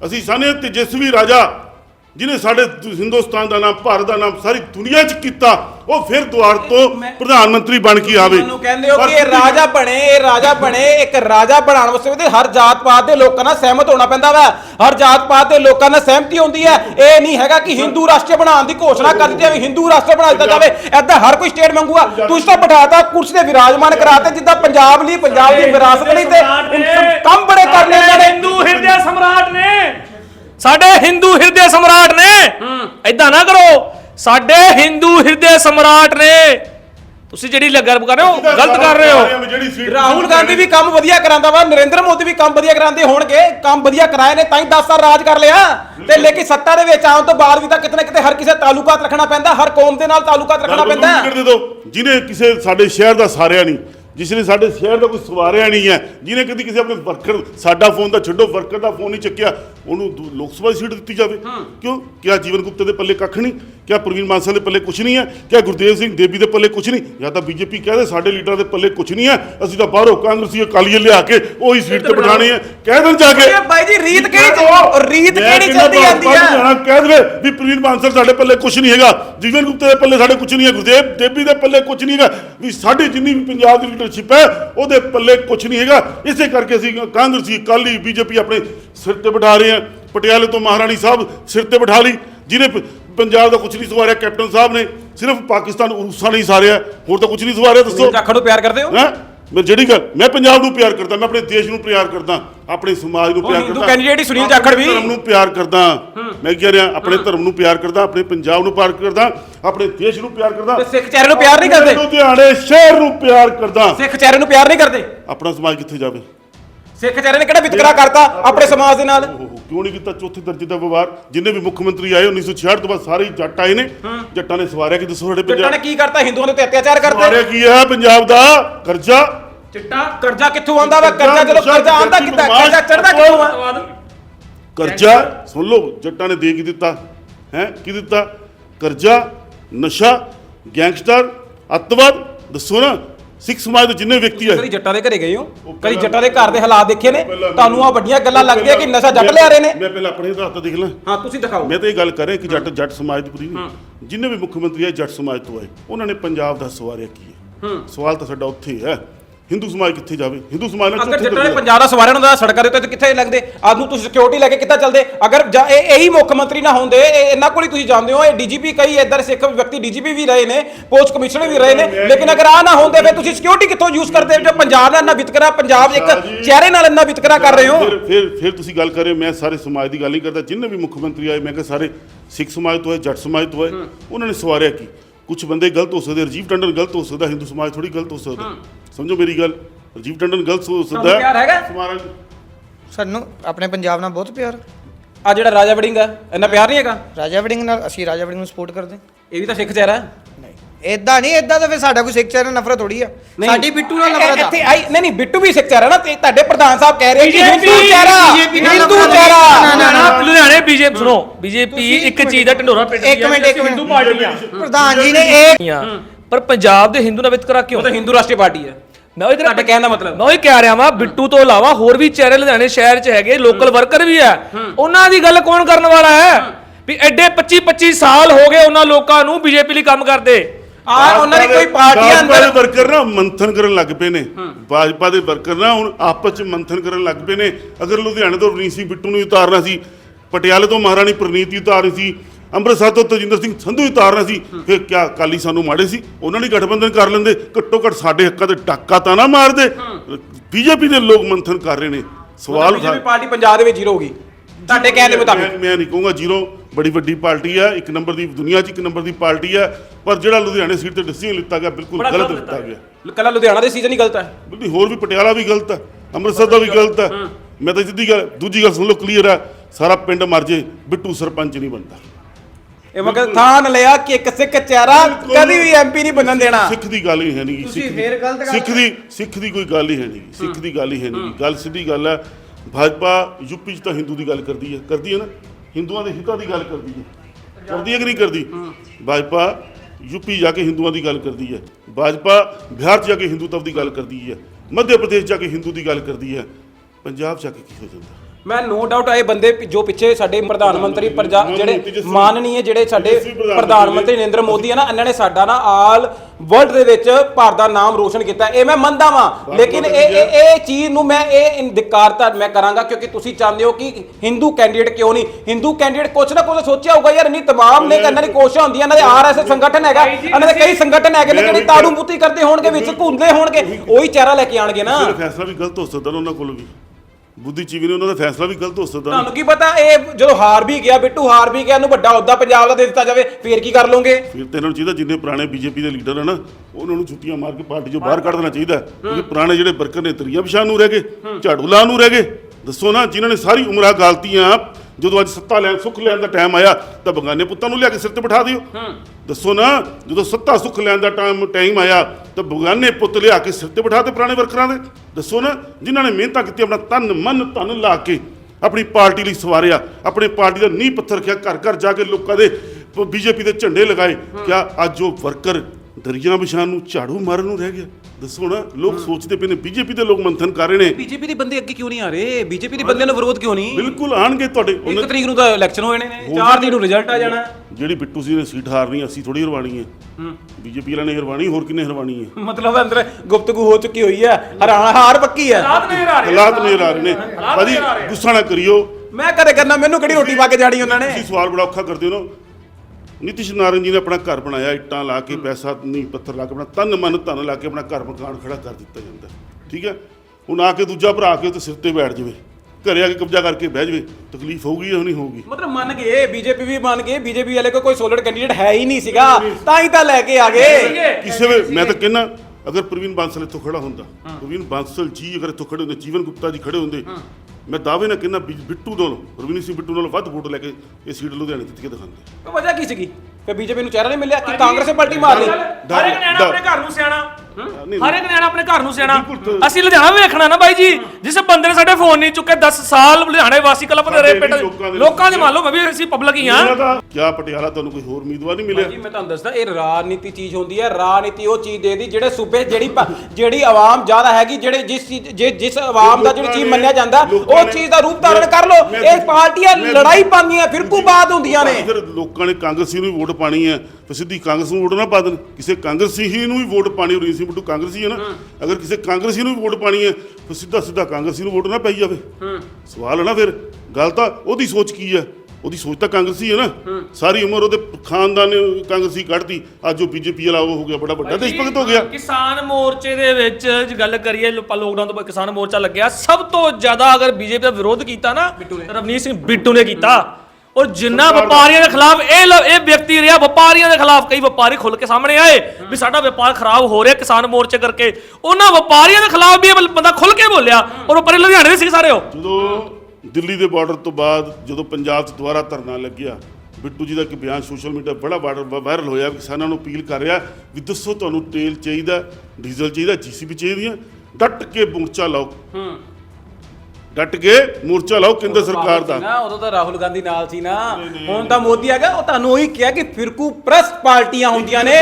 ਅਸੀਂ ਚਾਹੁੰਦੇ ਹਾਂ ਤੇਜਸਵੀ ਰਾਜਾ ਜਿਹਨੇ ਸਾਡੇ ਦ- ਹਿੰਦੁਸਤਾਨ ਦਾ ਨਾਮ ਭਾਰਤ ਦਾ ਨਾਮ ਸਾਰੀ ਦੁਨੀਆ 'ਚ ਕੀਤਾ ਉਹ ਫਿਰ ਦੁਆਰ ਤੋਂ ਮੈਂ- ਪ੍ਰਧਾਨ ਮੰਤਰੀ ਬਣ ਕੇ ਆਵੇ। ਤੁਹਾਨੂੰ ਕਹਿੰਦੇ ਹੋ ਪਰ ਕਿ ਇਹ ਰਾਜਾ ਬਣੇ ਇਹ ਰਾਜਾ ਬਣੇ ਇੱਕ ਰਾਜਾ ਬਣਾਉਣ ਵਾਸਤੇ ਵੀ ਤੇ ਹਰ ਜਾਤ ਪਾਤ ਦੇ ਲੋਕਾਂ ਨਾਲ ਸਹਿਮਤ ਹੋਣਾ ਪੈਂਦਾ ਵਾ। ਹਰ ਜਾਤ ਪਾਤ ਦੇ ਲੋਕਾਂ ਨਾਲ ਸਹਿਮਤੀ ਹੁੰਦੀ ਹੈ। ਇਹ ਨਹੀਂ ਹੈਗਾ ਕਿ ਹਿੰਦੂ ਰਾਸ਼ਟਰ ਬਣਾਉਣ ਦੀ ਘੋਸ਼ਣਾ ਕਰ ਦਿੱਤੀ ਜਾਵੇ ਹਿੰਦੂ ਰਾਸ਼ਟਰ ਬਣਾ ਦਿੱਤਾ ਜਾਵੇ। ਐਦਾਂ ਹਰ ਕੋਈ ਸਟੇਟ ਮੰਗੂਗਾ। ਤੁਸੀਂ ਤਾਂ ਬਿਠਾਤਾ ਕੁਰਸੀ ਤੇ ਵਿਰਾਜਮਾਨ ਕਰਾਤੇ ਜਿੱਦਾਂ ਪੰਜਾਬ ਲਈ ਪੰਜਾਬ ਦੀ ਵਿਰਾਸਤ ਲਈ ਤੇ ਕੰਮ ਬੜੇ ਕਰ ਲਏ ਇਹਨਾਂ ਨੇ। ਹਿੰਦੂ ਹਿਰਦੇ ਸਮਰਾਟ ਨੇ। ਸਾਡੇ ਹਿੰਦੂ ਹਿਰਦੇ ਸਮਰਾਟ ਨੇ। ਐਦਾਂ ਨਾ ਕਰੋ। ਸਾਡੇ ਹਿੰਦੂ ਹਿਰਦੇ ਸਮਰਾਟ ਨੇ। ਤੁਸੀਂ ਜਿਹੜੀ ਲੱਗਰ ਕਰ ਰਹੇ ਹੋ ਗਲਤ ਕਰ ਰਹੇ ਹੋ। ਰਾਹੁਲ ਗਾਂਧੀ ਵੀ ਕੰਮ ਵਧੀਆ ਕਰਾਂਦਾ ਵਾ ਨਰਿੰਦਰ ਮੋਦੀ ਵੀ ਕੰਮ ਵਧੀਆ ਕਰਾਉਂਦੇ ਹੋਣਗੇ ਕੰਮ ਵਧੀਆ ਕਰਾਏ ਨੇ ਤਾਂ ਹੀ 10 ਸਾਲ ਰਾਜ ਕਰ ਲਿਆ। ਤੇ ਲੇਕਿਨ ਸੱਤਾ ਦੇ ਵਿੱਚ ਆਉਣ ਤੋਂ ਬਾਅਦ ਵੀ ਤਾਂ ਕਿਤੇ ਨਾ ਕਿਤੇ ਹਰ ਕਿਸੇ ਤਾਲੁਕਾਤ ਰੱਖਣਾ ਪੈਂਦਾ ਹਰ ਕੌਮ ਦੇ ਨਾਲ ਤਾਲੁਕਾਤ ਰੱਖਣਾ ਪੈਂਦਾ। ਜਿਹਨੇ ਕਿਸੇ ਸਾਡੇ ਸ਼ਹਿਰ ਦਾ ਸਾਰਿਆ ਨਹੀਂ ਜਿਸ ਨੇ ਸਾਡੇ ਸ਼ਹਿਰ ਦਾ ਕੋਈ ਸਵਾਰਿਆ ਨਹੀਂ ਹੈ। ਜਿਹਨੇ ਕਦੀ ਕਿਸੇ ਆਪਣੇ ਵਰਕਰ ਸਾਡਾ ਫੋਨ ਤਾਂ ਛੱਡੋ ਵਰਕਰ ਦਾ ਫੋਨ ਨਹੀਂ ਚੱਕਿਆ। ਉਹਨੂੰ ਦੂ- ਲੋਕ ਸਭਾ ਦੀ ਸੀਟ ਦਿੱਤੀ ਜਾਵੇ। ਕਿਉਂ? ਕਿਆ ਜੀਵਨ ਗੁਪਤਾ ਦੇ ਪੱਲੇ ਕੱਖ ਨਹੀਂ? ਕਿਆ ਪ੍ਰਵੀਨ ਮਾਨਸਾ ਦੇ ਪੱਲੇ ਕੁਝ ਨਹੀਂ ਹੈ? ਕਿਆ ਗੁਰਦੇਵ ਸਿੰਘ ਦੇਵੀ ਦੇ ਪੱਲੇ ਕੁਝ ਨਹੀਂ? ਜਾਂ ਤਾਂ ਬੀਜੇਪੀ ਕਹਦੇ ਸਾਡੇ ਲੀਡਰਾਂ ਦੇ ਪੱਲੇ ਕੁਝ ਨਹੀਂ ਹੈ? ਅਸੀਂ ਤਾਂ ਬਾਹਰੋਂ ਕਾਂਗਰਸੀ ਅਕਾਲੀਏ ਲਿਆ ਕੇ ਉਹੀ ਸੀਟ ਤੇ ਬਿਠਾਣੀ ਹੈ। ਕਹਿ ਦੇਣ ਜਾ ਕੇ। ਬਾਈ ਜੀ ਰੀਤ ਕਿਹੜੀ ਰੀਤ ਕਿਹੜੀ ਚੱਲਦੀ ਜਾਂਦੀ ਭਾਜਪਾ ਆ ਜਾਣਾ ਕਹਿ ਦੇਵੇ ਵੀ ਪ੍ਰਵੀਨ ਬਾਂਸਲ ਸਾਡੇ ਪੱਲੇ ਕੁਝ ਨਹੀਂ ਹੈਗਾ। ਜੀਵਨ ਗੁਪਤਾ ਦੇ ਪੱਲੇ ਸਾਡੇ ਕੁਝ ਨਹੀਂ ਹੈ। ਗੁਰਦੇਵ ਦੇਵੀ ਦੇ ਪੱਲੇ ਕੁਝ ਨਹੀਂ ਹੈਗਾ। ਵੀ ਸਾਡੀ ਜਿੰਨੀ ਵੀ ਪੰਜਾਬ ਦੀ ਲੀਡਰਸ਼ਿਪ ਹੈ ਉਹਦੇ ਪੱਲੇ ਕੁਝ ਨਹੀਂ ਹੈਗਾ। ਇਸੇ ਕਰਕੇ ਅਸੀਂ ਕਾਂਗਰਸੀ ਅਕਾਲੀ ਬੀਜੇਪੀ ਆਪਣੇ ਸਿਰ ਤੇ ਬਿਠਾ ਰਹੇ ਹਾਂ। ਪਟਿਆਲੇ ਤੋਂ ਮਹਾਰਾਣੀ ਸਾਹਿਬ ਸਿਰ ਤੇ ਬਿਠਾ ਲਈ। ਜਿਹਨੇ ਪੰਜਾਬ ਦਾ ਕੁਝ ਨਹੀਂ ਸਵਾਰਿਆ ਕੈਪਟਨ ਸਾਹਿਬ ਨੇ ਸਿਰਫ ਪਾਕਿਸਤਾਨ ਉਰੂਸਾ ਨਹੀਂ ਸਾਰਿਆ ਹੋਰ ਤਾਂ ਕੁਝ ਨਹੀਂ ਸਵਾਰਿਆ ਦੱਸੋ ਜਾਖੜ ਨੂੰ ਪਿਆਰ ਕਰਦੇ ਹੋ ਹੈਂ ਮੈਂ ਜਿਹੜੀ ਗੱਲ ਮੈਂ ਪੰਜਾਬ ਨੂੰ ਪਿਆਰ ਕਰਦਾ ਮੈਂ ਆਪਣੇ ਦੇਸ਼ ਨੂੰ ਪਿਆਰ ਕਰਦਾ ਆਪਣੇ ਸਮਾਜ ਨੂੰ ਪਿਆਰ ਕਰਦਾ candidate ਹੀ ਸੁਨੀਲ ਜਾਖੜ ਵੀ। ਧਰਮ ਨੂੰ ਪਿਆਰ ਕਰਦਾ ਮੈਂ ਕਹਿ ਰਿਹਾ ਆਪਣੇ ਧਰਮ ਨੂੰ ਪਿਆਰ ਕਰਦਾ ਆਪਣੇ ਪੰਜਾਬ ਨੂੰ ਪਿਆਰ ਕਰਦਾ ਆਪਣੇ ਦੇਸ਼ ਨੂੰ ਪਿਆਰ ਕਰਦਾ ਤੇ ਸਿੱਖ ਚਿਹਰੇ ਨੂੰ ਪਿਆਰ ਨਹੀਂ ਕਰਦੇ ਲੁਧਿਆਣੇ ਸ਼ਹਿਰ ਨੂੰ ਪਿਆਰ ਕਰਦਾ ਸਿੱਖ ਚਿਹਰੇ ਨੂੰ ਪਿਆਰ ਨਹੀਂ ਕਰਦੇ ਆਪਣਾ ਸਮਾਜ ਕਿੱਥੇ ਜਾਵੇ ਸਿੱਖ ਚਿਹਰੇ ਨੇ ਕਿਹੜਾ ਵਿਤਕਰਾ ਕਰਤਾ ਆਪਣੇ ਸਮਾਜ ਦੇ ਨਾਲ? ਓਹੋ, ਕਿਉਂ ਨਹੀਂ ਕੀਤਾ ਚੌਥੇ ਦਰਜੇ ਦਾ ਵਿਵਹਾਰ? ਜਿੰਨੇ ਵੀ ਮੁੱਖ ਮੰਤਰੀ ਆਏ 1966 ਤੋਂ ਬਾਅਦ ਸਾਰੇ ਹੀ ਜੱਟ ਆਏ ਨੇ। ਜੱਟਾਂ ਨੇ ਸਵਾਰਿਆ ਕਿ ਦੱਸੋ ਸਾਡੇ ਜੱਟਾਂ ਪੰਜਾਬ? ਨੇ ਕੀ ਕਰਤਾ? ਹਿੰਦੂਆਂ ਦੇ ਉੱਤੇ ਅਤਿਆਚਾਰ ਕਰਦੇ। ਸਵਾਰਿਆ ਕੀ ਹੈ ਪੰਜਾਬ ਦਾ? ਕਰਜ਼ਾ। ਚਿੱਟਾ? ਕਰਜ਼ਾ ਕਿੱਥੋਂ ਆਉਂਦਾ ਵਾ? ਕਰਜ਼ਾ ਜਦੋਂ ਕਰਜ਼ਾ ਆਉਂਦਾ ਕਿੱਦਾਂ? ਕਰਜ਼ਾ ਚੜਦਾ ਕਿੱਥੋਂ ਆ? ਕਰਜ਼ਾ ਸੁਣ ਲਓ ਜੱਟਾਂ ਨੇ ਦੇ ਕੀ ਦਿੱਤਾ? ਹੈ ਕੀ ਦਿੱਤਾ? ਕਰਜ਼ਾ ਨਸ਼ਾ ਗੈਂਗਸਟਰ ਅੱਤਵਾਦ ਦੱਸੋ ਨਾ। ਸਿੱਖ ਸਮਾਜ ਦੇ ਜਿੰਨੇ ਵਿਅਕਤੀ ਕਦੀ ਆਏ ਜੱਟਾਂ ਦੇ ਘਰੇ ਗਏ ਹੋ? ਕਦੀ ਜੱਟਾਂ ਦੇ ਘਰ ਦੇ ਹਾਲਾਤ ਦੇਖੇ ਨੇ? ਤੁਹਾਨੂੰ ਆ ਵੱਡੀਆਂ ਗੱਲਾਂ ਲੱਗਦੀਆਂ ਕਿ ਨਸ਼ਾ ਜੱਟ ਲਿਆ ਰਹੇ ਨੇ? ਮੈਂ ਪਹਿਲਾਂ ਆਪਣੇ ਹੱਥ ਦੇਖ ਲਾਂ। ਹਾਂ ਤੁਸੀਂ ਦਿਖਾਓ। ਮੈਂ ਤਾਂ ਇਹ ਗੱਲ ਕਰ ਰਿਹਾ ਕਿ ਜੱਟ ਜੱਟ ਸਮਾਜ ਦੀ ਪੂਰੀ ਜਿੰਨੇ ਵੀ ਮੁੱਖ ਮੰਤਰੀ ਆਏ ਜੱਟ ਸਮਾਜ ਤੋਂ ਆਏ। ਉਹਨਾਂ ਨੇ ਪੰਜਾਬ ਦਾ ਸਵਾਰਿਆ ਕੀ ਹੈ। ਸਵਾਲ ਤਾਂ ਸਾਡਾ ਉੱਥੇ ਹੈ। ਹਿੰਦੂ ਸਮਾਜ ਕਿੱਥੇ ਜਾਵੇ? ਹਿੰਦੂ ਸਮਾਜ ਨਾਲ ਅਗਰ ਜੱਟਾਂ ਨੇ ਪੰਜਾਬ ਦਾ ਸਵਾਰਿਆਂ ਨੂੰ ਦਾ ਸੜਕਾਂ ਦੇ ਉੱਤੇ ਕਿੱਥੇ ਲੱਗਦੇ? ਅੱਜ ਨੂੰ ਤੁਸੀਂ ਸਿਕਿਉਰਿਟੀ ਲੈ ਕੇ ਕਿੱਦਾਂ ਚੱਲਦੇ? ਅਗਰ ਇਹ ਇਹੀ ਮੁੱਖ ਮੰਤਰੀ ਨਾ ਹੁੰਦੇ ਇਹ ਇਹਨਾਂ ਕੋਲ ਹੀ ਤੁਸੀਂ ਜਾਣਦੇ ਹੋ ਇਹ ਡੀਜੀਪੀ ਕਈ ਇੱਧਰ ਸਿੱਖ ਵਿਅਕਤੀ ਡੀਜੀਪੀ ਵੀ ਰਹੇ ਨੇ ਪੁਲਿਸ ਕਮਿਸ਼ਨਰ ਵੀ ਰਹੇ ਨੇ ਲੇਕਿਨ ਅਗਰ ਆ ਨਾ ਹੁੰਦੇ ਫਿਰ ਤੁਸੀਂ ਸਿਕਿਉਰਿਟੀ ਕਿੱਥੋਂ ਯੂਜ਼ ਕਰਦੇ ਜੋ ਪੰਜਾਬ ਨਾਲ ਇੰਨਾ ਵਿਤਕਰਾ ਪੰਜਾਬ ਇੱਕ ਚਿਹਰੇ ਨਾਲ ਇੰਨਾ ਵਿਤਕਰਾ ਕਰ ਰਹੇ ਹੋ? ਫਿਰ ਫਿਰ ਤੁਸੀਂ ਗੱਲ ਕਰ ਰਹੇ ਹੋ, ਮੈਂ ਸਾਰੇ ਸਮਾਜ ਦੀ ਗੱਲ ਨਹੀਂ ਕਰਦਾ ਜਿੰਨੇ ਵੀ ਮੁੱਖ ਮੰਤਰੀ ਆਏ ਮੈਂ ਕਿਹਾ ਸਾਰੇ ਸਿੱਖ ਸਮਾਜ ਤੋਂ ਆਏ ਜੱਟ ਸਮਾਜ ਤੋਂ ਆਏ ਉਹਨਾਂ ਨੇ ਸਵਾਰਿਆ ਕੀ? ਕੁਝ ਬੰਦੇ ਗਲਤ ਹੋ ਸਕਦੇ ਰਜੀਵ ਟੰਡਨ ਗਲਤ ਹੋ ਸਕਦਾ ਹਿੰਦੂ ਸਮਾਜ ਥੋੜੀ ਗਲਤ ਹੋ ਸਕਦਾ। ਸਮਝੋ ਮੇਰੀ ਗੱਲ। ਰਜੀਵ ਟੰਡਨ ਗਲਤ ਸਕਦਾ ਤੁਹਾਨੂੰ ਪਿਆਰ ਹੈਗਾ? ਸਮਾਜ ਸਾਨੂੰ ਆਪਣੇ ਪੰਜਾਬ ਨਾਲ ਬਹੁਤ ਪਿਆਰ। ਆ ਜਿਹੜਾ ਰਾਜਾ ਵੜਿੰਗ ਹੈ ਇੰਨਾ ਪਿਆਰ ਨਹੀਂ ਹੈਗਾ? ਰਾਜਾ ਵੜਿੰਗ ਨਾਲ ਅਸੀਂ ਰਾਜਾ ਵੜਿੰਗ ਨੂੰ ਸਪੋਰਟ ਕਰਦੇ। ਇਹ ਵੀ ਤਾਂ ਸਿੱਖ ਚਿਹਰਾ ਹੈ। ਨਹੀਂ ਇਦਾਂ ਨਹੀਂ ਇਦਾਂ ਤਾਂ ਫਿਰ ਸਾਡਾ ਕੋਈ ਸਿੱਖ ਚਿਹਰੇ ਨਾਲ ਨਫ਼ਰਤ ਥੋੜੀ ਆ। ਸਾਡੀ ਬਿੱਟੂ ਨਾਲ ਇਹ- ਨਫ਼ਰਤ ਆ। ਇੱਥੇ ਆਈ ਨਹੀਂ ਨਹੀਂ ਬਿੱਟੂ ਵੀ ਸਿੱਖ ਚਿਹਰਾ ਨਾ ਤੇ ਤੁਹਾਡੇ ਪ੍ਰਧਾਨ ਸਾਹਿਬ ਕਹਿ ਰਹੇ ਕਿ ਹਿੰਦੂ ਚਿਹਰਾ ਹਿੰਦੂ ਚਿਹਰਾ। ਨਾ, ਨਾ, ਲੁਧਿਆਣੇ ਬੀਜੇਪੀ ਸੁਣੋ ਬੀਜੇਪੀ ਇੱਕ ਚੀਜ਼ ਦਾ ਢੰਡੋਰਾ ਪਿੱਟ ਇੱਕ ਮਿੰਟ ਇੱਕ ਮਿੰਟ ਪਾਰਟੀਆਂ ਪ੍ਰਧਾਨ ਜੀ ਨੇ ਇਹ ਪਰ ਪੰਜਾਬ ਦੇ ਹਿੰਦੂ ਨਾਲ ਵਿਤਕਰਾ ਕਿਉਂ? ਉਹ ਤਾਂ ਹਿੰਦੂ ਰਾਸ਼ਟਰੀ ਪਾਰਟੀ ਹੈ। ਮੈਂ ਉਹ ਤੁਹਾਡੇ ਕਹਿਣ ਦਾ ਮਤਲਬ? ਮੈਂ ਉਹ ਕਹਿ ਰਿਹਾ ਵਾਂ ਬਿੱਟੂ ਤੋਂ ਇਲਾਵਾ ਹੋਰ ਵੀ ਚਿਹਰੇ ਲੁਧਿਆਣੇ ਸ਼ਹਿਰ 'ਚ ਹੈਗੇ ਲੋਕਲ ਵਰਕਰ ਵੀ ਹੈ। ਉਹਨਾਂ ਦੀ ਗੱਲ ਕੌਣ ਕਰਨ ਵਾਲਾ ਹੈ? ਵੀ ਐਡੇ 25 25 ਸਾਲ ਹੋ ਗਏ ਉਹਨਾਂ ਲੋਕਾਂ ਨੂੰ ਬੀਜੇਪੀ ਲਈ ਕੰਮ ਕਰਦੇ। ਆ ਉਹਨਾਂ ਦੀ ਕੋਈ ਪਾਰਟੀ ਭਾਜਪਾ ਅੰਦਰ ਦੇ ਵਰਕਰ ਨਾ ਮੰਥਨ ਕਰਨ ਲੱਗ ਪਏ ਨੇ। ਭਾਜਪਾ ਦੇ ਵਰਕਰ ਨਾ ਹੁਣ ਆਪਸ ਚ ਮੰਥਨ ਕਰਨ ਲੱਗ ਪਏ ਨੇ। ਅਗਰ ਲੁਧਿਆਣੇ ਤੋਂ ਰਣੀਸੀ ਬਿੱਟੂ ਨੂੰ ਉਤਾਰਨਾ ਸੀ ਪਟਿਆਲੇ ਤੋਂ ਮਹਾਰਾਣੀ ਪ੍ਰਨੀਤ ਹੀ ਉਤਾਰਨੀ ਸੀ ਅੰਮ੍ਰਿਤਸਰ ਤੋਂ ਤਜਿੰਦਰ ਸਿੰਘ ਸੰਧੂ ਹੀ ਉਤਾਰਨਾ ਸੀ। ਫਿਰ ਕਿਆ ਕਾਲੀ ਸਾਨੂੰ ਮਾੜੇ ਸੀ? ਉਹਨਾਂ ਨੇ ਗਠਬੰਧਨ ਕਰ ਲੈਂਦੇ। ਘੱਟੋ ਘੱਟ ਸਾਡੇ ਹੱਕਾਂ ਤੇ ਟਾਕਾ ਤਾਂ ਨਾ ਮਾਰਦੇ। ਬੀਜੇਪੀ ਦੇ ਲੋਕ ਮੰਥਨ ਕਰ ਰਹੇ ਨੇ। ਸਵਾਲ ਉਠਾ ਪਾਰਟੀ ਪੰਜਾਬ ਦੇ ਵਿੱਚ ਜ਼ੀਰੋ ਹੋਗੀ ਤੁਹਾਡੇ ਕਹਿਣ ਦੇ ਮੁਤਾਬਿਕ। ਮੈਂ- ਨਹੀਂ ਕਹੂੰਗਾ ਜ਼ੀਰੋ। ਬੜੀ ਵੱਡੀ ਪਾਰਟੀ ਹੈ ਇੱਕ ਨੰਬਰ ਦੀ ਦੁਨੀਆ 'ਚ ਇੱਕ ਨੰਬਰ ਦੀ ਪਾਰਟੀ ਹੈ ਪਰ ਜਿਹੜਾ ਲੁਧਿਆਣੇ ਸੀਟ ਤੇ ਡਿਸੀਜਨ ਲਿੱਤਾ ਗਿਆ ਬਿਲਕੁਲ ਗਲਤ ਲਿੱਤਾ ਗਿਆ। ਕੱਲਾ ਲੁਧਿਆਣਾ ਦੇ ਸੀਜ਼ਨ ਹੀ ਗਲਤ ਹੈ ਬਲਕਿ ਹੋਰ ਵੀ ਪਟਿਆਲਾ ਵੀ ਗਲਤ ਹੈ ਅੰਮ੍ਰਿਤਸਰ ਦਾ ਵੀ ਗਲਤ ਹੈ ਮੈਂ ਤਾਂ ਸਿੱਧੀ ਗੱਲ ਦੂਜੀ ਗੱਲ ਸੁਣ ਲਓ ਕਲੀਅਰ ਹੈ ਸਾਰਾ ਪਿੰਡ ਮਰ ਜੇ ਬਿੱਟੂ ਸਰਪੰਚ ਨਹੀਂ ਬਣਦਾ। ਇਹ ਮਗਰ ਥਾਨ ਲਿਆ ਕਿ ਇੱਕ ਸਿੱਖ ਚਿਹਰਾ ਕਦੀ ਵੀ ਐਮਪੀ ਨਹੀਂ ਬਣਨ ਦੇਣਾ। ਸਿੱਖ ਦੀ ਗੱਲ ਹੀ ਹੈ ਨਹੀਂ ਤੁਸੀਂ ਸਿੱਖ ਫੇਰ ਗਲਤ ਗੱਲ ਸਿੱਖ ਦੀ ਸਿੱਖ ਦੀ ਕੋਈ ਗੱਲ ਹੀ ਹੈ ਨਹੀਂ ਸਿੱਖ ਦੀ ਗੱਲ ਹੀ ਹੈ ਨਹੀਂ ਗੱਲ ਸਿੱਧੀ ਗੱਲ ਹੈ ਭਾਜਪਾ ਯੂਪੀ 'ਚ ਤਾਂ ਹਿੰਦੂ ਦੀ ਗੱਲ ਕਰਦੀ ਹੈ ਕਰਦੀ ਹੈ ਨਾ? ਹਿੰਦੂਆਂ ਦੇ ਹਿੱਤਾਂ ਦੀ ਗੱਲ ਕਰਦੀ ਹੈ। ਕਰਦੀ ਹੈ ਕਿ ਨਹੀਂ ਕਰਦੀ? ਭਾਜਪਾ ਯੂਪੀ ਜਾ ਕੇ ਹਿੰਦੂਆਂ ਦੀ ਗੱਲ ਕਰਦੀ ਹੈ। ਭਾਜਪਾ ਬਿਹਾਰ 'ਚ ਜਾ ਕੇ ਹਿੰਦੂਤਵ ਦੀ ਗੱਲ ਕਰਦੀ ਹੈ। ਮੱਧ ਪ੍ਰਦੇਸ਼ ਜਾ ਕੇ ਹਿੰਦੂ ਦੀ ਗੱਲ ਕਰਦੀ ਹੈ। ਪੰਜਾਬ 'ਚ ਜਾ ਕੇ ਕੀ ਹੋ ਜਾਂਦਾ? ਮੈਂ ਨੋ ਡਾਊਟ ਆਏ ਬੰਦੇ ਪਿ- ਜੋ ਪਿੱਛੇ ਸਾਡੇ ਪ੍ਰਧਾਨ ਮੰਤਰੀ ਮਾਨਨੀय ਜਿਹੜੇ ਮਾਨਨੀय ਜਿਹੜੇ ਸਾਡੇ ਪ੍ਰਧਾਨ ਮੰਤਰੀ ਨਰਿੰਦਰ ਮੋਦੀ ਹੈ ਨਾ ਇਹਨਾਂ ਨੇ ਸਾਡਾ ਨਾ ਆਲ ਵਰਲਡ ਦੇ ਵਿੱਚ ਭਾਰਤ ਦਾ ਨਾਮ ਰੋਸ਼ਨ ਕੀਤਾ। ਇਹ ਮੈਂ ਮੰਨਦਾ ਵਾਂ। ਲੇਕਿਨ ਇਹ ਇਹ ਇਹ ਚੀਜ਼ ਨੂੰ ਮੈਂ ਇਹ ਇਨਕਾਰਤਾ ਮੈਂ ਕਰਾਂਗਾ ਕਿਉਂਕਿ ਤੁਸੀਂ ਚਾਹੁੰਦੇ ਹੋ ਕਿ ਹਿੰਦੂ ਕੈਂਡੀਡੇਟ ਕਿਉਂ ਨਹੀਂ? ਹਿੰਦੂ ਕੈਂਡੀਡੇਟ ਕੁਛ ਨਾ ਕੁਛ ਸੋਚਿਆ ਹੋਊਗਾ ਯਾਰ ਇੰਨੀ ਤਮਾਮ ਨੇ ਇਹਨਾਂ ਦੀ ਕੋਸ਼ਿਸ਼ਾਂ ਹੁੰਦੀਆਂ ਇਹਨਾਂ ਦੇ ਆਰਐਸਐਸ ਸੰਗਠਨ ਹੈਗਾ ਇਹਨਾਂ ਦੇ ਕਈ ਸੰਗਠਨ ਹੈਗੇ ਨੇ ਜਿਹੜੇ ਤਾੜੂ ਮੁੱਤੀ ਕਰਦੇ ਹੋਣਗੇ ਵਿੱਚ ਘੁੰਮਦੇ ਹੋਣਗੇ ਉਹੀ ਚਿਹਰਾ ਲੈ ਕੇ ਆਣਗੇ ਨਾ। ਫੈਸਲਾ ਵੀ ਗਲਤ ਹੋ ਸਕਦਾ ਨਾ ਉਹਨਾਂ ਕੋਲ ਵੀ। ਬੁੱਧੀਜੀਵੀ ਨੇ ਉਹਨਾਂ ਦਾ ਫੈਸਲਾ ਵੀ ਗਲਤ ਹੋ ਸਕਦਾ। ਤੁਹਾਨੂੰ ਕੀ ਪਤਾ ਇਹ ਜਦੋਂ ਹਾਰ ਵੀ ਗਿਆ ਬਿੱਟੂ ਹਾਰ ਵੀ ਗਿਆ ਇਹਨੂੰ ਵੱਡਾ ਅਹੁਦਾ ਪੰਜਾਬ ਦਾ ਦੇ ਦਿੱਤਾ ਜਾਵੇ ਫੇਰ ਕੀ ਕਰ ਲੋਗੇ ਫਿਰ ਤੇ ਇਹਨਾਂ ਨੂੰ ਚਾਹੀਦਾ ਜਿੰਨੇ ਪੁਰਾਣੇ ਬੀਜੇਪੀ ਦੇ ਲੀਡਰ ਹਨ ਉਹਨਾਂ ਨੂੰ ਛੁੱਟੀਆਂ ਮਾਰ ਕੇ ਪਾਰਟੀ ਚੋਂ ਬਾਹਰ ਕੱਢ ਦੇਣਾ ਚਾਹੀਦਾ ਹੈ। ਕਿਉਂਕਿ ਪੁਰਾਣੇ ਜਿਹੜੇ ਵਰਕਰ ਨੇ ਤਰੀਆ ਵਿਸ਼ਾ ਨੂੰ ਰਹਿ ਗਏ ਝਾੜੂ ਲਾ ਨੂੰ ਰਹਿ ਗਏ ਦੱਸੋ ਨਾ ਜਿਨ੍ਹਾਂ ਨੇ ਸਾਰੀ ਉਮਰਾਂ ਗਾਲਤੀਆਂ ਜਦੋਂ ਅੱਜ ਸੱਤਾ ਲੈਣ ਸੁੱਖ ਲੈਣ ਦਾ ਟਾਈਮ ਆਇਆ ਤਾਂ ਬਗਾਨੇ ਪੁੱਤਾਂ ਨੂੰ ਲਿਆ ਕੇ ਸਿਰ ਤੇ ਬਿਠਾ ਦਿਓ। ਦੱਸੋ ਨਾ ਜਦੋਂ ਸੱਤਾ ਸੁੱਖ ਲੈਣ ਦਾ ਟਾਈਮ ਟਾਈਮ ਆਇਆ ਤਾਂ ਬਗਾਨੇ ਪੁੱਤ ਲਿਆ ਕੇ ਸਿਰ ਤੇ ਬਿਠਾ ਤੇ ਪੁਰਾਣੇ ਵਰਕਰਾਂ ਦੇ। ਦੱਸੋ ਨਾ ਜਿਨ੍ਹਾਂ ਨੇ ਮਿਹਨਤਾਂ ਕੀਤੀ ਆਪਣਾ ਤਨ ਮਨ ਧਨ ਲਾ ਕੇ ਆਪਣੀ ਪਾਰਟੀ ਲਈ ਸਵਾਰਿਆ ਆਪਣੇ ਪਾਰਟੀ ਦਾ ਨੀਂਹ ਪੱਥਰ ਰੱਖਿਆ ਘਰ ਘਰ ਜਾ ਕੇ ਲੋਕਾਂ ਦੇ ਬੀਜੇਪੀ ਦੇ ਝੰਡੇ ਲਗਾਏ। ਕਿਆ ਅੱਜ ਉਹ ਵਰਕਰ ਦਰਿਆ ਵਿਛਾਣ ਨੂੰ ਝਾੜੂ ਮਾਰਨ ਨੂੰ ਰਹਿ ਗਿਆ? ਦੱਸੋ ਨਾ ਲੋਕ ਸੋਚਦੇ ਪਏ ਨੇ ਬੀਜੇਪੀ ਦੇ ਲੋਕ ਮੰਥਨ ਕਰ ਰਹੇ ਨੇ। ਬੀਜੇਪੀ ਦੇ ਬੰਦੇ ਅੱਗੇ ਕਿਉਂ ਨਹੀਂ ਆ ਰਹੇ? ਬੀਜੇਪੀ ਦੇ ਬੰਦਿਆਂ ਨੂੰ ਵਿਰੋਧ ਕਿਉਂ ਨਹੀਂ? ਬਿਲਕੁਲ ਆਣਗੇ ਤੁਹਾਡੇ। ਇੱਕ ਤਰੀਕ ਨੂੰ ਤਾਂ ਇਲੈਕਸ਼ਨ ਹੋਏ ਨੇ। 4 ਤਰੀਕ ਨੂੰ ਰਿਜ਼ਲਟ ਆ ਜਾਣਾ। ਜਿਹੜੀ ਬਿੱਟੂ ਸੀ ਨੇ ਸੀਟ ਹਾਰਨੀ ਅਸੀਂ ਥੋੜੀ ਹਰਵਾਣੀ ਹੈ। ਬੀਜੇਪੀ ਵਾਲਿਆਂ ਨੇ ਹਰਵਾਣੀ ਹੋਰ ਕਿੰਨੇ ਹਰਵਾਣੀ ਹੈ? ਮਤਲਬ ਅੰਦਰ ਗੁਫ਼ਤਗੂ ਹੋ ਚੁੱਕੀ ਹੋਈ ਹੈ। ਹਰਾ ਹਾਰ ਪੱਕੀ ਹੈ। ਹਾਲਾਤ ਰਹੇ ਆ ਰਹੇ ਨੇ। ਭਾਜੀ। ਗੁੱਸਾ ਨਾ ਕਰਿਓ। ਮੈਂ ਕਦੇ ਕਰਨਾ ਮੈਨੂੰ ਕਿਹੜੀ ਰੋਟੀ ਪਾ ਕੇ ਜਾਣੀ ਉਹਨਾਂ ਨੇ? ਤੁਸੀਂ ਸਵਾਲ ਬੜਾ ਔਖਾ ਕਰਦੇ ਹੋ ਨਾ। ਨਿਤਿਸ਼ ਨਾਰਨ ਜੀ ਨੇ ਆਪਣਾ ਘਰ ਬਣਾਇਆ ਇੱਟਾਂ ਲਾ ਕੇ ਪੈਸਾ ਨਹੀਂ ਪੱਥਰ ਲਾ ਕੇ ਆਪਣਾ ਤਨ ਮਨ ਧਨ ਲਾ ਕੇ ਆਪਣਾ ਘਰ ਮਕਾਨ ਖੜਾ ਕਰ ਦਿੱਤਾ ਜਾਂਦਾ ਠੀਕ ਹੈ? ਹੁਣ ਆ ਕੇ ਦੂਜਾ ਭਰਾ ਕੇ ਉੱਤੇ ਸਿਰ ਤੇ ਬੈਠ ਜਾਵੇ। ਘਰੇ ਆ ਕੇ ਕਬਜ਼ਾ ਕਰਕੇ ਬਹਿ ਜਾਵੇ। ਤਕਲੀਫ ਹੋਊਗੀ ਜਾਂ ਨਹੀਂ ਹੋਊਗੀ? ਮਤਲਬ ਮੰਨ ਗਏ ਬੀਜੇਪੀ ਵੀ ਮੰਨ ਗਏ ਬੀਜੇਪੀ ਵਾਲੇ ਕੋਲ ਕੋਈ ਸੋਲਿਡ ਕੈਂਡੀਡੇਟ ਹੈ ਹੀ ਨਹੀਂ ਸੀਗਾ ਤਾਂ ਹੀ ਤਾਂ ਲੈ ਕੇ ਆ ਗਏ। ਕਿਸੇ ਵੇ ਮੈਂ ਤਾਂ ਕਹਿੰਨਾ ਅਗਰ ਪ੍ਰਵੀਨ ਬਾਂਸਲ ਇੱਥੋਂ ਖੜਾ ਹੁੰਦਾ ਪ੍ਰਵੀਨ ਬਾਂਸਲ ਜੀ ਅਗਰ ਇੱਥੋਂ ਖੜੇ ਹੁੰਦੇ ਜੀਵਨ ਗੁਪਤਾ ਜੀ ਖੜੇ ਹੁੰਦੇ ਮੈਂ ਦਾਅਵੇ ਨਾਲ ਕਹਿੰਦਾ ਵੀ ਬਿੱਟੂ ਨਾਲੋਂ ਪ੍ਰਵੀਨ ਸਿੰਘ ਬਿੱਟੂ ਨਾਲੋਂ ਵੱਧ ਵੋਟ ਲੈ ਕੇ ਇਹ ਸੀਟ ਲੁਧਿਆਣੇ ਜਿੱਤ ਕੇ ਦਿਖਾਉਂਦੇ। ਤਾਂ ਵਜ੍ਹਾ ਕੀ ਸੀਗੀ? ਕਿ ਬੀਜੇਪੀ ਨੂੰ ਚਿਹਰਾ ਨਹੀਂ ਮਿਲਿਆ? ਕਿ ਕਾਂਗਰਸ ਨੇ ਪਲਟੀ ਮਾਰ ਲਈ? ਹਰ ਇੱਕ ਨਿਆਣਾ ਆਪਣੇ ਘਰ ਨੂੰ ਸਿਆਣਾ। ਹਰ ਇੱਕ ਨਿਆਣਾ ਆਪਣੇ ਘਰ ਨੂੰ ਸਿਆਣਾ। ਅਸੀਂ ਲੁਧਿਆਣਾ ਵੀ ਵੇਖਣਾ ਨਾ ਬਾਈ ਜੀ। ਜਿਸ ਬੰਦੇ ਨੇ ਸਾਡੇ ਫੋਨ ਨਹੀਂ ਚੁੱਕੇ 10 ਸਾਲ ਲੁਧਿਆਣੇ ਵਾਸੀ ਕਲਪ ਦੇ ਰਹੇ ਪਿੰਡ ਲੋਕਾਂ ਦੇ- ਦੇ ਮੰਨ ਲਓ ਮੈਂ ਵੀ ਅਸੀਂ ਪਬਲਿਕ ਹੀ ਆ ਦਾ ਕਿਆ ਪਟਿਆਲਾ ਤੁਹਾਨੂੰ ਕੋਈ ਹੋਰ ਉਮੀਦਵਾਰ ਨਹੀਂ ਮਿਲਿਆ? ਜੀ ਮੈਂ ਤੁਹਾਨੂੰ ਦੱਸਦਾ ਇਹ ਰਾਜਨੀਤੀ ਚੀਜ਼ ਹੁੰਦੀ ਹੈ। ਰਾਜਨੀਤੀ ਉਹ ਚੀਜ਼ ਦੇਦੀ ਜਿਹੜੇ ਸੂਬੇ ਜਿਹੜੀ ਜਿਹੜੀ ਆਵਾਮ ਜ਼ਿਆਦਾ ਹੈਗੀ ਜਿਹੜੇ ਜਿਸ ਜਿਸ ਆਵਾਮ ਦਾ ਜਿਹੜੀ ਚੀਜ਼ ਮੰਨਿਆ ਜਾਂਦਾ ਉਹ ਚੀਜ਼ ਦਾ ਰੂਪ ਧਾਰਨ ਕਰ ਲੋ ਮੈਂ- ਇਹ ਪਾਰਟੀਆਂ ਲੜਾਈ ਪਾਉਂਦੀਆਂ ਫਿਰਕੂਬਾਦ ਹੁੰਦੀਆਂ ਨੇ। ਫਿਰ ਲੋਕਾਂ ਨੇ ਕਾਂਗਰਸੀ ਨੂੰ ਵੀ ਵੋਟ ਪਾਣੀ ਹੈ। ਫਿਰ ਸਿੱਧੀ ਕਾਂਗਰਸ ਨੂੰ ਵੋਟ ਨਾ ਪਾ ਦੇਣ। ਕਿਸੇ ਕਾਂਗਰਸੀ ਹੀ ਨੂੰ ਵੀ ਵੋਟ ਪਾਣੀ ਹੋਣੀ ਸੀ ਬਿੱਟੂ ਕਾਂਗਰਸੀ ਹੈ ਨਾ। ਅਗਰ ਕਿਸੇ ਕਾਂਗਰਸੀ ਨੂੰ ਵੀ ਵੋਟ ਪਾਣੀ ਹੈ ਫਿਰ ਸਿੱਧਾ ਸਿੱਧਾ ਕਾਂਗਰਸੀ ਨੂੰ ਵੋਟ ਨਾ ਪਾਈ ਜਾਵੇ। ਸਵਾਲ ਹੈ ਨਾ ਫਿਰ। ਗੱਲ ਤਾਂ ਉਹਦੀ ਸੋਚ ਕੀ ਹੈ? ਉਹਦੀ ਸੋਚ ਤਾਂ ਕਾਂਗਰਸੀ ਹੈ ਨਾ। ਸਾਰੀ ਉਮਰ ਉਹਦੇ ਖਾਨਦਾਨ ਨੇ ਕਾਂਗਰਸੀ ਕੱਢਤੀ। ਅੱਜ ਉਹ ਬੀਜੇਪੀ ਵਾਲਾ ਉਹ ਹੋ ਗਿਆ ਬੜਾ ਵੱਡਾ ਦੇਸ਼ ਭਗਤ ਹੋ ਗਿਆ। ਕਿਸਾਨ ਮੋਰਚੇ ਦੇ ਵਿੱਚ ਜੇ ਗੱਲ ਕਰੀਏ ਲੋਕਡਾਊਨ ਤੋਂ ਬਾਅਦ ਕਿਸਾਨ ਮੋਰਚਾ ਲੱਗਿਆ। ਸਭ ਤੋਂ ਜ਼ਿਆਦਾ ਅਗਰ ਬੀਜੇਪੀ ਦਾ ਵਿਰੋਧ ਕੀਤਾ ਨਾ। ਰਵਨੀਤ ਸਿੰਘ ਬਿੱਟੂ ਨੇ ਕੀਤਾ। ਔਰ ਜਿੰਨਾ ਵਪਾਰੀਆਂ ਦੇ ਖਿਲਾਫ ਇਹ ਲ- ਇਹ ਵਿਅਕਤੀ ਰਿਹਾ ਵਪਾਰੀਆਂ ਦੇ ਖਿਲਾਫ ਕਈ ਵਪਾਰੀ ਖੁੱਲ ਕੇ ਸਾਹਮਣੇ ਆਏ ਵੀ ਸਾਡਾ ਵਪਾਰ ਖਰਾਬ ਹੋ ਰਿਹਾ ਕਿਸਾਨ ਮੋਰਚੇ ਕਰਕੇ। ਉਹਨਾਂ ਵਪਾਰੀਆਂ ਦੇ ਖਿਲਾਫ ਵੀ ਇਹ ਬੰਦਾ ਖੁੱਲ ਕੇ ਬੋਲਿਆ ਔਰ ਉਹ ਪਰੇ ਲੁਧਿਆਣੇ ਦੇ ਸੀ ਸਾਰੇ ਉਹ। ਜਦੋਂ ਦਿੱਲੀ ਦੇ ਬਾਰਡਰ ਤੋਂ ਬਾਅਦ ਜਦੋਂ ਪੰਜਾਬ 'ਚ ਦੁਬਾਰਾ ਧਰਨਾ ਲੱਗਿਆ ਬਿੱਟੂ ਜੀ ਦਾ ਇੱਕ ਬਿਆਨ ਸੋਸ਼ਲ ਮੀਡੀਆ ਬੜਾ ਵਾਇਰ- ਵਾਇਰਲ ਹੋਇਆ ਵੀ ਕਿਸਾਨਾਂ ਨੂੰ ਅਪੀਲ ਕਰ ਰਿਹਾ ਵੀ ਦੱਸੋ ਤੁਹਾਨੂੰ ਤੇਲ ਚਾਹੀਦਾ ਡੀਜ਼ਲ ਚਾਹੀਦਾ ਜੀਸੀਬੀ ਚਾਹੀਦੀਆਂ ਡਟ ਕੇ ਮੋਰਚਾ ਲਾਓ। ਡਟ ਕੇ ਮੋਰਚਾ ਲਾਓ ਕੇਂਦਰ ਸਰਕਾਰ ਦਾ। ਨਾ ਉਦੋਂ ਤਾਂ ਰਾਹੁਲ ਗਾਂਧੀ ਨਾਲ ਸੀ ਨਾ। ਹੁਣ ਤਾਂ ਮੋਦੀ ਆ ਗਿਆ ਉਹ ਤੁਹਾਨੂੰ ਉਹੀ ਕਿਹਾ ਕਿ ਫਿਰਕੂ ਪ੍ਰਸਤ ਪਾਰਟੀਆਂ ਹੁੰਦੀਆਂ ਨੇ।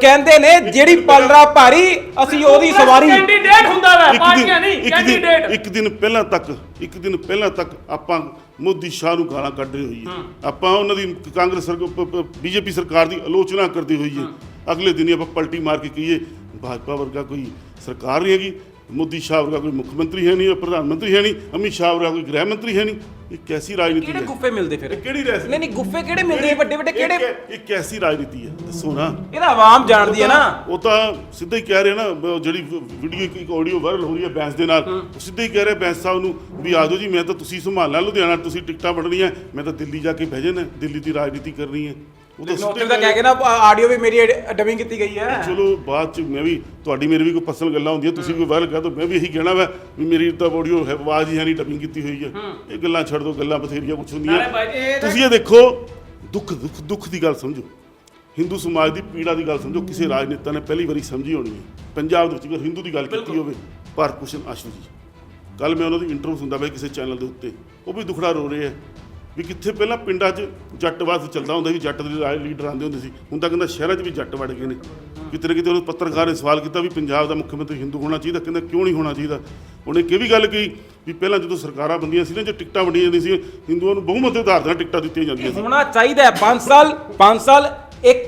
ਕਹਿੰਦੇ ਨੇ ਜਿਹੜੀ ਪਲਰਾ ਭਾਰੀ ਅਸੀਂ ਉਹਦੀ ਸਵਾਰੀ ਕੈਂਡੀਡੇਟ ਹੁੰਦਾ ਵਾ ਪਾਰਟੀਆਂ ਨਹੀਂ ਕੈਂਡੀਡੇਟ ਇੱਕ ਦਿਨ ਪਹਿਲਾਂ ਤੱਕ ਇੱਕ ਦਿਨ ਪਹਿਲਾਂ ਤੱਕ ਆਪਾਂ ਮੋਦੀ ਸ਼ਾਹ ਨੂੰ ਗਾਲਾਂ ਕੱਢ ਰਹੇ ਹੋਈਏ। ਆਪਾਂ ਉਹਨਾਂ ਦੀ ਕਾਂਗਰਸ ਸਰਕਾਰ ਬੀਜੇਪੀ ਸਰਕਾਰ ਦੀ ਆਲੋਚਨਾ ਕਰਦੇ ਹੋਈਏ। ਅਗਲੇ ਦਿਨ ਹੀ ਆਪਾਂ ਪਲਟੀ ਮਾਰ ਕੇ ਕਹੀਏ ਭਾਜਪਾ ਵਰਗਾ ਕੋਈ ਸਰਕਾਰ ਨਹੀਂ ਹੈਗੀ। ਮੋਦੀ ਸ਼ਾਹ ਵਰਗਾ ਕੋਈ ਮੁੱਖ ਮੰਤਰੀ ਹੈ ਨਹੀਂ ਪ੍ਰਧਾਨ ਮੰਤਰੀ ਹੈ ਨਹੀਂ ਅਮਿਤ ਸ਼ਾਹ ਵਰਗਾ ਕੋਈ ਗ੍ਰਹਿ ਮੰਤਰੀ ਹੈ ਨਹੀਂ। ਇਹ ਕੈਸੀ ਰਾਜਨੀਤੀ ਕਿਹੜੇ ਹੈ? ਗੁੱਫੇ ਮਿਲਦੇ ਫਿਰ? ਇਹ ਕਿਹੜੀ ਰਾਜਨੀਤੀ? ਨਹੀਂ ਨਹੀਂ ਗੁੱਫੇ ਕਿਹੜੇ ਮਿਲਦੇ ਆ? ਵੱਡੇ ਵੱਡੇ ਕਿਹੜੇ? ਇਹ ਕੈਸੀ ਰਾਜਨੀਤੀ ਹੈ? ਦੱਸੋ ਨਾ। ਇਹਦਾ ਆਵਾਮ ਜਾਣਦੀ ਹੈ ਨਾ। ਉਹ ਤਾਂ ਸਿੱਧਾ ਹੀ ਕਹਿ ਰਿਹਾ ਨਾ ਜਿਹੜੀ ਵੀਡੀਓ ਇੱਕ- ਇੱਕ ਆਡੀਓ ਵਾਇਰਲ ਹੋ ਰਹੀ ਹੈ ਬੈਂਸ ਦੇ ਨਾਲ। ਉਹ ਸਿੱਧਾ ਹੀ ਕਹਿ ਰਿਹਾ ਬੈਂਸ ਸਾਹਿਬ ਨੂੰ ਵੀ ਆਜੋ ਜੀ ਮੈਂ ਤਾਂ ਤੁਸੀਂ ਸੰਭਾਲਣਾ ਲੁਧਿਆਣਾ ਤੁਸੀਂ ਟਿਕਟਾਂ ਵੰਡਣੀਆਂ ਮੈਂ ਤਾਂ ਦਿੱਲੀ ਜਾ ਕੇ ਬਹਿ ਜਾਣਾ ਦਿੱਲੀ ਦੀ ਰਾਜਨੀਤੀ ਕਰਨੀ ਹੈ। ਉਹ ਤਾਂ ਹੀ ਕਹਿ ਕੇ ਨਾ ਆਡੀਓ ਵੀ ਮੇਰੀ ਡਬਿੰਗ ਕੀਤੀ ਗਈ ਹੈ। ਚਲੋ ਬਾਅਦ ਚ ਮੈਂ ਵੀ ਤੁਹਾਡੀ ਮੇਰੀ ਵੀ ਕੋਈ ਪਰਸਨਲ ਗੱਲਾਂ ਹੁੰਦੀਆਂ ਤੁਸੀਂ ਕੋਈ ਵਾਇਰਲ ਕਰ ਦੋ ਮੈਂ ਵੀ ਇਹੀ ਕਹਿਣਾ ਵਾ ਵੀ ਮੇਰੀ ਤਾਂ ਆਡੀਓ ਹੈ ਆਵਾਜ਼ ਹੀ ਹੈ ਨਹੀਂ ਟੱਪਿੰਗ ਕੀਤੀ ਹੋਈ ਹੈ। ਇਹ ਗੱਲਾਂ ਛੱਡ ਦੋ ਗੱਲਾਂ ਬਥੇਰੀਆਂ ਕੁਛ ਹੁੰਦੀਆਂ। ਤੁਸੀਂ ਇਹ ਦੇਖੋ ਦੁੱਖ ਦੁੱਖ ਦੁੱਖ ਦੀ ਗੱਲ ਸਮਝੋ। ਹਿੰਦੂ ਸਮਾਜ ਦੀ ਪੀੜਾ ਦੀ ਗੱਲ ਸਮਝੋ ਕਿਸੇ ਰਾਜਨੇਤਾ ਨੇ ਪਹਿਲੀ ਵਾਰੀ ਸਮਝੀ ਹੋਣੀ ਹੈ। ਪੰਜਾਬ ਦੇ ਵਿੱਚ ਅਗਰ ਹਿੰਦੂ ਦੀ ਗੱਲ ਕੀਤੀ ਹੋਵੇ ਭਾਰਤ ਭੂਸ਼ਣ ਆਸ਼ੂ ਜੀ। ਕੱਲ ਮੈਂ ਉਹਨਾਂ ਦੀ ਇੰਟਰਵਿਊ ਸੁਣਦਾ ਪਿਆ ਕਿਸੇ ਚੈਨਲ ਦੇ ਉੱਤੇ। ਉਹ ਵੀ ਦੁਖੜਾ ਰੋ ਰਹੇ ਆ ਵੀ ਕਿੱਥੇ ਪਹਿਲਾਂ ਪਿੰਡਾਂ 'ਚ ਜੱਟਵਾਦ ਚੱਲਦਾ ਹੁੰਦਾ ਸੀ, ਜੱਟ ਦੇ ਰਾਜ ਲੀਡਰ ਆਉਂਦੇ ਹੁੰਦੇ ਸੀ। ਹੁਣ ਤਾਂ ਕਹਿੰਦਾ ਸ਼ਹਿਰਾਂ 'ਚ ਵੀ ਜੱਟ ਵੜ ਗਏ ਨੇ। ਕਿਤੇ ਨਾ ਕਿਤੇ ਉਹ ਪੱਤਰਕਾਰ ਨੇ ਸਵਾਲ ਕੀਤਾ ਵੀ ਪੰਜਾਬ ਦਾ ਮੁੱਖ ਮੰਤਰੀ ਹਿੰਦੂ ਹੋਣਾ ਚਾਹੀਦਾ, ਕਹਿੰਦਾ ਕਿਉਂ ਨਹੀਂ ਹੋਣਾ ਚਾਹੀਦਾ? ਉਹਨੇ ਇਹ ਵੀ ਗੱਲ ਕਹੀ ਵੀ ਪਹਿਲਾਂ ਜਦੋਂ ਸਰਕਾਰਾਂ ਬੰਦੀਆਂ ਸੀ ਨਾ, ਜੇ ਟਿਕਟਾਂ ਵੰਡੀਆਂ ਜਾਂਦੀਆਂ ਸੀ, ਹਿੰਦੂਆਂ ਨੂੰ ਬਹੁਮਤ ਦੇ ਆਧਾਰ ਤੇ ਟਿਕਟਾਂ ਦਿੱਤੀਆਂ ਜਾਂਦੀਆਂ ਸੀ। ਹੋਣਾ ਚਾਹੀਦਾ ਹੈ 5 ਸਾਲ 5 ਸਾਲ, ਇੱਕ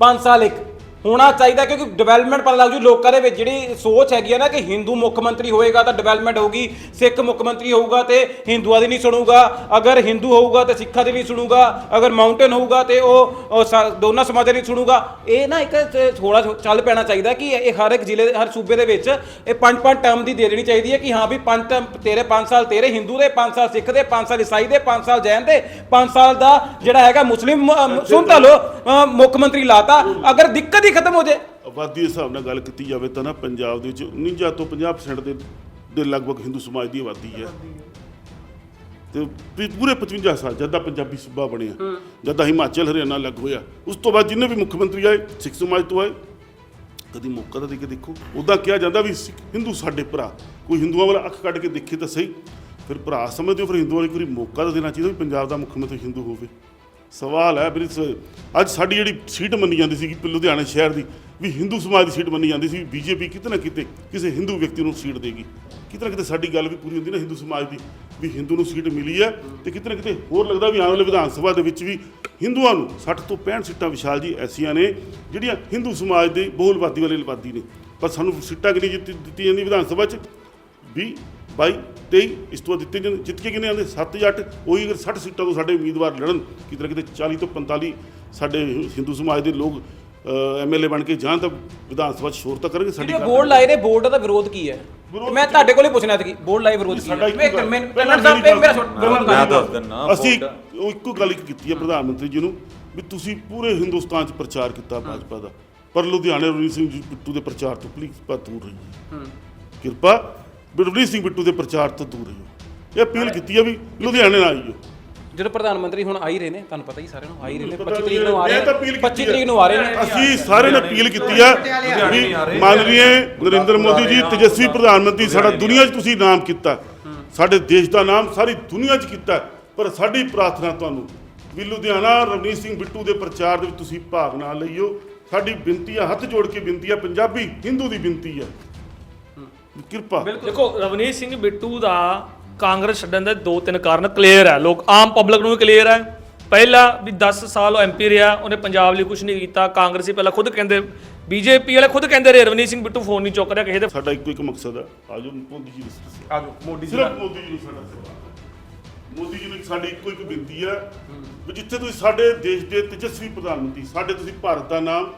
5 ਸਾਲ ਇੱਕ। ਹੋਣਾ ਚਾਹੀਦਾ ਕਿਉਂਕਿ ਡਿਵੈਲਪਮੈਂਟ ਪਤਾ ਲੱਗ ਜੂ ਲੋਕਾਂ ਦੇ ਵਿੱਚ ਜਿਹੜੀ ਸੋਚ ਹੈਗੀ ਹੈ ਨਾ ਕਿ ਹਿੰਦੂ ਮੁੱਖ ਮੰਤਰੀ ਹੋਏਗਾ ਤਾਂ ਡਿਵੈਲਪਮੈਂਟ ਹੋਊਗੀ ਸਿੱਖ ਮੁੱਖ ਮੰਤਰੀ ਹੋਊਗਾ ਤੇ ਹਿੰਦੂਆਂ ਦੀ ਨਹੀਂ ਸੁਣੂਗਾ ਅਗਰ ਹਿੰਦੂ ਹੋਊਗਾ ਤੇ ਸਿੱਖਾਂ ਦੀ ਨਹੀਂ ਸੁਣੂਗਾ ਅਗਰ ਮਾਊਂਟੇਨ ਹੋਊਗਾ ਤੇ ਉਹ ਦੋਨਾਂ ਸਮਾਜਾਂ ਦੀ ਨਹੀਂ ਸੁਣੂਗਾ ਇਹ ਨਾ ਇੱਕ ਥੋੜਾ ਚੱਲ ਪੈਣਾ ਚਾਹੀਦਾ ਕਿ ਇਹ ਹਰ ਇੱਕ ਜ਼ਿਲ੍ਹੇ ਦੇ ਹਰ ਸੂਬੇ ਦੇ ਵਿੱਚ ਇਹ ਪੰਜ ਪੰਜ ਟਰਮ ਦੀ ਦੇ ਦੇਣੀ ਚਾਹੀਦੀ ਹੈ ਕਿ ਹਾਂ ਵੀ ਪੰਜ ਟਰਮ ਤੇਰੇ 5 ਸਾਲ ਤੇਰੇ ਹਿੰਦੂ ਦੇ 5 ਸਾਲ ਸਿੱਖ ਦੇ 5 ਸਾਲ ਈਸਾਈ ਦੇ 5 ਸਾਲ ਜੈਨ ਦੇ 5 ਸਾਲ ਦਾ ਜਿਹੜਾ ਹੈਗਾ ਮੁਸਲਿਮ ਅ, ਸੁਣ ਤਾਂ ਲੋ ਮੁੱਖ ਮੰਤਰੀ ਲਾਤਾ ਅਗਰ ਦਿੱਕਤ ਹੀ ਖਤਮ ਹੋ ਜਾਏ। ਆਬਾਦੀ ਦੇ ਹਿਸਾਬ ਨਾਲ ਗੱਲ ਕੀਤੀ ਜਾਵੇ ਤਾਂ ਨਾ ਪੰਜਾਬ ਦੇ ਵਿੱਚ 49 ਤੋਂ 50% ਦੇ ਦੇ ਲਗਭਗ ਹਿੰਦੂ ਸਮਾਜ ਦੀ ਆਬਾਦੀ ਹੈ। ਤੇ ਵੀ ਪੂਰੇ 55 ਸਾਲ ਜਦ ਦਾ ਪੰਜਾਬੀ ਸੂਬਾ ਬਣਿਆ ਜਦ ਦਾ ਹਿਮਾਚਲ ਹਰਿਆਣਾ ਲੱਗ ਹੋਇਆ ਉਸ ਤੋਂ ਬਾਅਦ ਜਿੰਨੇ ਵੀ ਮੁੱਖ ਮੰਤਰੀ ਆਏ ਸਿੱਖ ਸਮਾਜ ਤੋਂ ਆਏ ਕਦੀ ਮੌਕਾ ਤਾਂ ਦੇ ਕੇ ਦੇਖੋ। ਉਦਾਂ ਕਿਹਾ ਜਾਂਦਾ ਵੀ ਹਿੰਦੂ ਸਾਡੇ ਭਰਾ ਕੋਈ ਹਿੰਦੂਆਂ ਵਾਲਾ ਅੱਖ ਕੱਢ ਕੇ ਦੇਖੇ ਤਾਂ ਸਹੀ। ਫਿਰ ਭਰਾ ਸਮਝਦੇ ਹੋ ਫਿਰ ਹਿੰਦੂਆਂ ਵਾਲੀ ਕੋਈ ਮੌਕਾ ਤਾਂ ਦੇਣਾ ਚਾਹੀਦਾ ਵੀ ਪੰਜਾਬ ਦਾ ਮੁੱਖ ਮੰਤਰੀ ਹਿੰਦੂ ਹੋਵੇ। ਸਵਾਲ ਹੈ ਵੀ ਅੱਜ ਸਾਡੀ ਜਿਹੜੀ ਸੀਟ ਮੰਨੀ ਜਾਂਦੀ ਸੀ ਕਿ ਲੁਧਿਆਣਾ ਸ਼ਹਿਰ ਦੀ, ਵੀ ਹਿੰਦੂ ਸਮਾਜ ਦੀ ਸੀਟ ਮੰਨੀ ਜਾਂਦੀ ਸੀ, ਬੀਜੇਪੀ ਕਿਤੇ ਨਾ ਕਿਤੇ ਕਿਸੇ ਹਿੰਦੂ ਵਿਅਕਤੀ ਨੂੰ ਸੀਟ ਦੇਗੀ। ਕਿਤੇ ਨਾ ਕਿਤੇ ਸਾਡੀ ਗੱਲ ਵੀ ਪੂਰੀ ਹੁੰਦੀ ਨਾ ਹਿੰਦੂ ਸਮਾਜ ਦੀ, ਵੀ ਹਿੰਦੂ ਨੂੰ ਸੀਟ ਮਿਲੀ ਹੈ ਤੇ ਕਿਤੇ ਨਾ ਕਿਤੇ ਹੋਰ ਲੱਗਦਾ ਵੀ ਆਉਣ ਵਾਲੇ ਵਿਧਾਨ ਸਭਾ ਦੇ ਵਿੱਚ ਵੀ ਹਿੰਦੂਆਂ ਨੂੰ 60 ਤੋਂ 65 ਸੀਟਾਂ ਵਿਸ਼ਾਲ ਜੀ ਐਸੀਆਂ ਨੇ, ਜਿਹੜੀਆਂ ਹਿੰਦੂ ਸਮਾਜ ਦੇ ਬਹੁਲਵਾਦੀ ਵਾਲੇ ਲਵਾਦੀ ਨੇ। ਪਰ ਸਾਨੂੰ ਸੀਟਾਂ ਕਿੰਨੀ ਜਿੱਤੀ ਦਿੱਤੀ ਜਾਂਦੀ ਵਿਧਾਨ ਸਭਾ 'ਚ? ਵੀ 22 23 ਇਸ ਤੋਂ ਬਾਅਦ ਦਿੱਤੇ ਜਾਂਦੇ ਜਿੱਤ ਕੇ ਕਿੰਨੇ ਆਉਂਦੇ? 7 ਜਾਂ 8 ਉਹੀ ਅਗਰ 60 ਸੀਟਾਂ ਤੋਂ ਸਾਡੇ ਉਮੀਦਵਾਰ ਲੜਨ ਕਿਤੇ ਨਾ ਕਿਤੇ 40 ਤੋਂ 45 ਸਾਡੇ ਹਿੰਦੂ ਸਮਾਜ ਦੇ ਲੋਕ ਐਮਐਲਏ ਬਣ ਕੇ ਜਾਣ ਤਾਂ ਵਿਧਾਨ ਸਭਾ 'ਚ ਸ਼ੋਰ ਤਾਂ ਕਰਨਗੇ ਸਾਡੀ ਜਿਹੜੇ ਬੋਰਡ ਲਾਏ ਨੇ ਬੋਰਡ ਦਾ ਵਿਰੋਧ ਕੀ ਹੈ? ਮੈਂ ਤੁਹਾਡੇ ਕੋਲੇ ਪੁੱਛਣਾ ਸੀ ਬੋਰਡ ਲਾਏ ਵਿਰੋਧ ਕੀ ਹੈ? ਮੈਂ ਪਹਿਲਾਂ ਸਾਹਿਬ ਗੱਲ- ਮੇਰਾ ਵਿਰੋਧ ਕਰ ਅਸੀਂ ਇੱਕੋ ਗੱਲ ਇੱਕ ਕੀਤੀ ਹੈ ਪ੍ਰਧਾਨ ਮੰਤਰੀ ਜੀ ਨੂੰ ਵੀ ਤੁਸੀਂ ਪੂਰੇ ਹਿੰਦੁਸਤਾਨ 'ਚ ਪ੍ਰਚਾਰ ਕੀਤਾ ਭਾਜਪਾ ਦਾ। ਪਰ ਲੁਧਿਆਣੇ ਰਣਜੀਤ ਸਿੰਘ ਜੀ ਬਿੱਟੂ ਦੇ ਪ੍ਰਚਾਰ ਤੋਂ ਪਲੀਜ਼ ਪਾ ਦੂਰ ਰਹੀਓ ਕਿਰਪਾ ਵੀ ਰਣਜੀਤ ਸਿੰਘ ਬਿੱਟੂ ਦੇ ਪ੍ਰਚਾਰ ਤੋਂ ਦੂਰ ਰਹੀਓ ਇਹ ਅਪੀਲ ਕੀਤੀ ਹੈ ਵੀ ਲੁਧਿਆਣੇ ਨਾ ਆਈਓ। ਜਦੋਂ ਪ੍ਰਧਾਨ ਮੰਤਰੀ ਹੁਣ ਆ ਹੀ ਰਹੇ ਨੇ ਤੁਹਾਨੂੰ ਪਤਾ ਹੀ ਸਾਰਿਆਂ ਨੂੰ ਆ ਹੀ ਰਹੇ ਨੇ ਪਤਾ 25 ਵੀ ਤਰੀਕ ਨੂੰ ਆ ਰਹੇ ਨੇ ਅਪੀਲ 25 ਕੀਤੀ ਤਰੀਕ ਨੂੰ ਆ ਰਹੇ ਨੇ। ਅਸੀਂ ਸਾਰਿਆਂ ਨੇ ਅਪੀਲ ਕੀਤੀ ਆ ਵੀ ਮਾਨਨੀਏ ਨਰਿੰਦਰ ਮੋਦੀ ਜੀ ਤੇਜਸਵੀ ਪ੍ਰਧਾਨ ਮੰਤਰੀ ਸਾਡਾ ਦੁਨੀਆ 'ਚ ਤੁਸੀਂ ਨਾਮ ਕੀਤਾ। ਸਾਡੇ ਦੇਸ਼ ਦਾ ਨਾਮ ਸਾਰੀ ਦੁਨੀਆ 'ਚ ਕੀਤਾ। ਪਰ ਸਾਡੀ ਪ੍ਰਾਰਥਨਾ ਤੁਹਾਨੂੰ ਵੀ ਲੁਧਿਆਣਾ ਰਵਨੀਤ ਸਿੰਘ ਬਿੱਟੂ ਦੇ ਪ੍ਰਚਾਰ ਦੇ ਵਿੱਚ ਤੁਸੀਂ ਭਾਗ ਨਾ ਲਈਓ। ਸਾਡੀ ਬੇਨਤੀ ਆ ਹੱਥ ਜੋੜ ਕੇ ਬੇਨਤੀ ਆ ਪੰਜਾਬੀ ਹਿੰਦੂ ਦੀ ਬੇਨਤੀ ਆ। ਕਿਰਪਾ। ਦੇਖੋ ਰਵਨੀਤ ਸਿੰਘ ਬਿੱਟੂ ਦਾ ਕਾਂਗਰਸ ਛੱਡਣ ਦੇ ਦੋ ਤਿੰਨ ਕਾਰਨ ਕਲੀਅਰ ਹੈ। ਲੋਕ ਆਮ ਪਬਲਿਕ ਨੂੰ ਵੀ ਕਲੀਅਰ ਹੈ। ਪਹਿਲਾ ਵੀ 10 ਸਾਲ ਉਹ ਐਮਪੀ ਰਿਹਾ ਉਹਨੇ ਪੰਜਾਬ ਲਈ ਕੁਝ ਨਹੀਂ ਕੀਤਾ। ਕਾਂਗਰਸੀ ਪਹਿਲਾਂ ਖੁਦ ਕਹਿੰਦੇ ਬੀਜੇਪੀ ਵਾਲੇ ਖੁਦ ਕਹਿੰਦੇ ਰਹੇ ਰਵਨੀਤ ਸਿੰਘ ਬਿੱਟੂ ਫੋਨ ਨਹੀਂ ਚੁੱਕ ਰਿਹਾ ਕਿਸੇ ਦੇ। ਸਾਡਾ ਇੱਕੋ ਇੱਕ ਮਕਸਦ ਆ ਆਜੋ ਮੋਦੀ ਜੀ ਨੂੰ ਆਜੋ ਮੋਦੀ ਸਿਰਫ ਮੋਦੀ ਜੀ ਨੂੰ ਸਾਡਾ ਸਵਾਲ ਹੈ। ਮੋਦੀ ਜੀ ਨੂੰ ਸਾਡੀ ਇੱਕੋ ਇੱਕ ਬੇਨਤੀ ਹੈ। ਵੀ ਜਿੱਥੇ ਤੁਸੀਂ ਸਾਡੇ ਦੇਸ਼ ਦੇ ਤੇਜਸਵੀ ਪ੍ਰਧਾਨ ਮੰਤਰੀ ਸਾਡੇ ਤੁਸੀਂ ਭਾਰਤ ਦਾ ਨਾਮ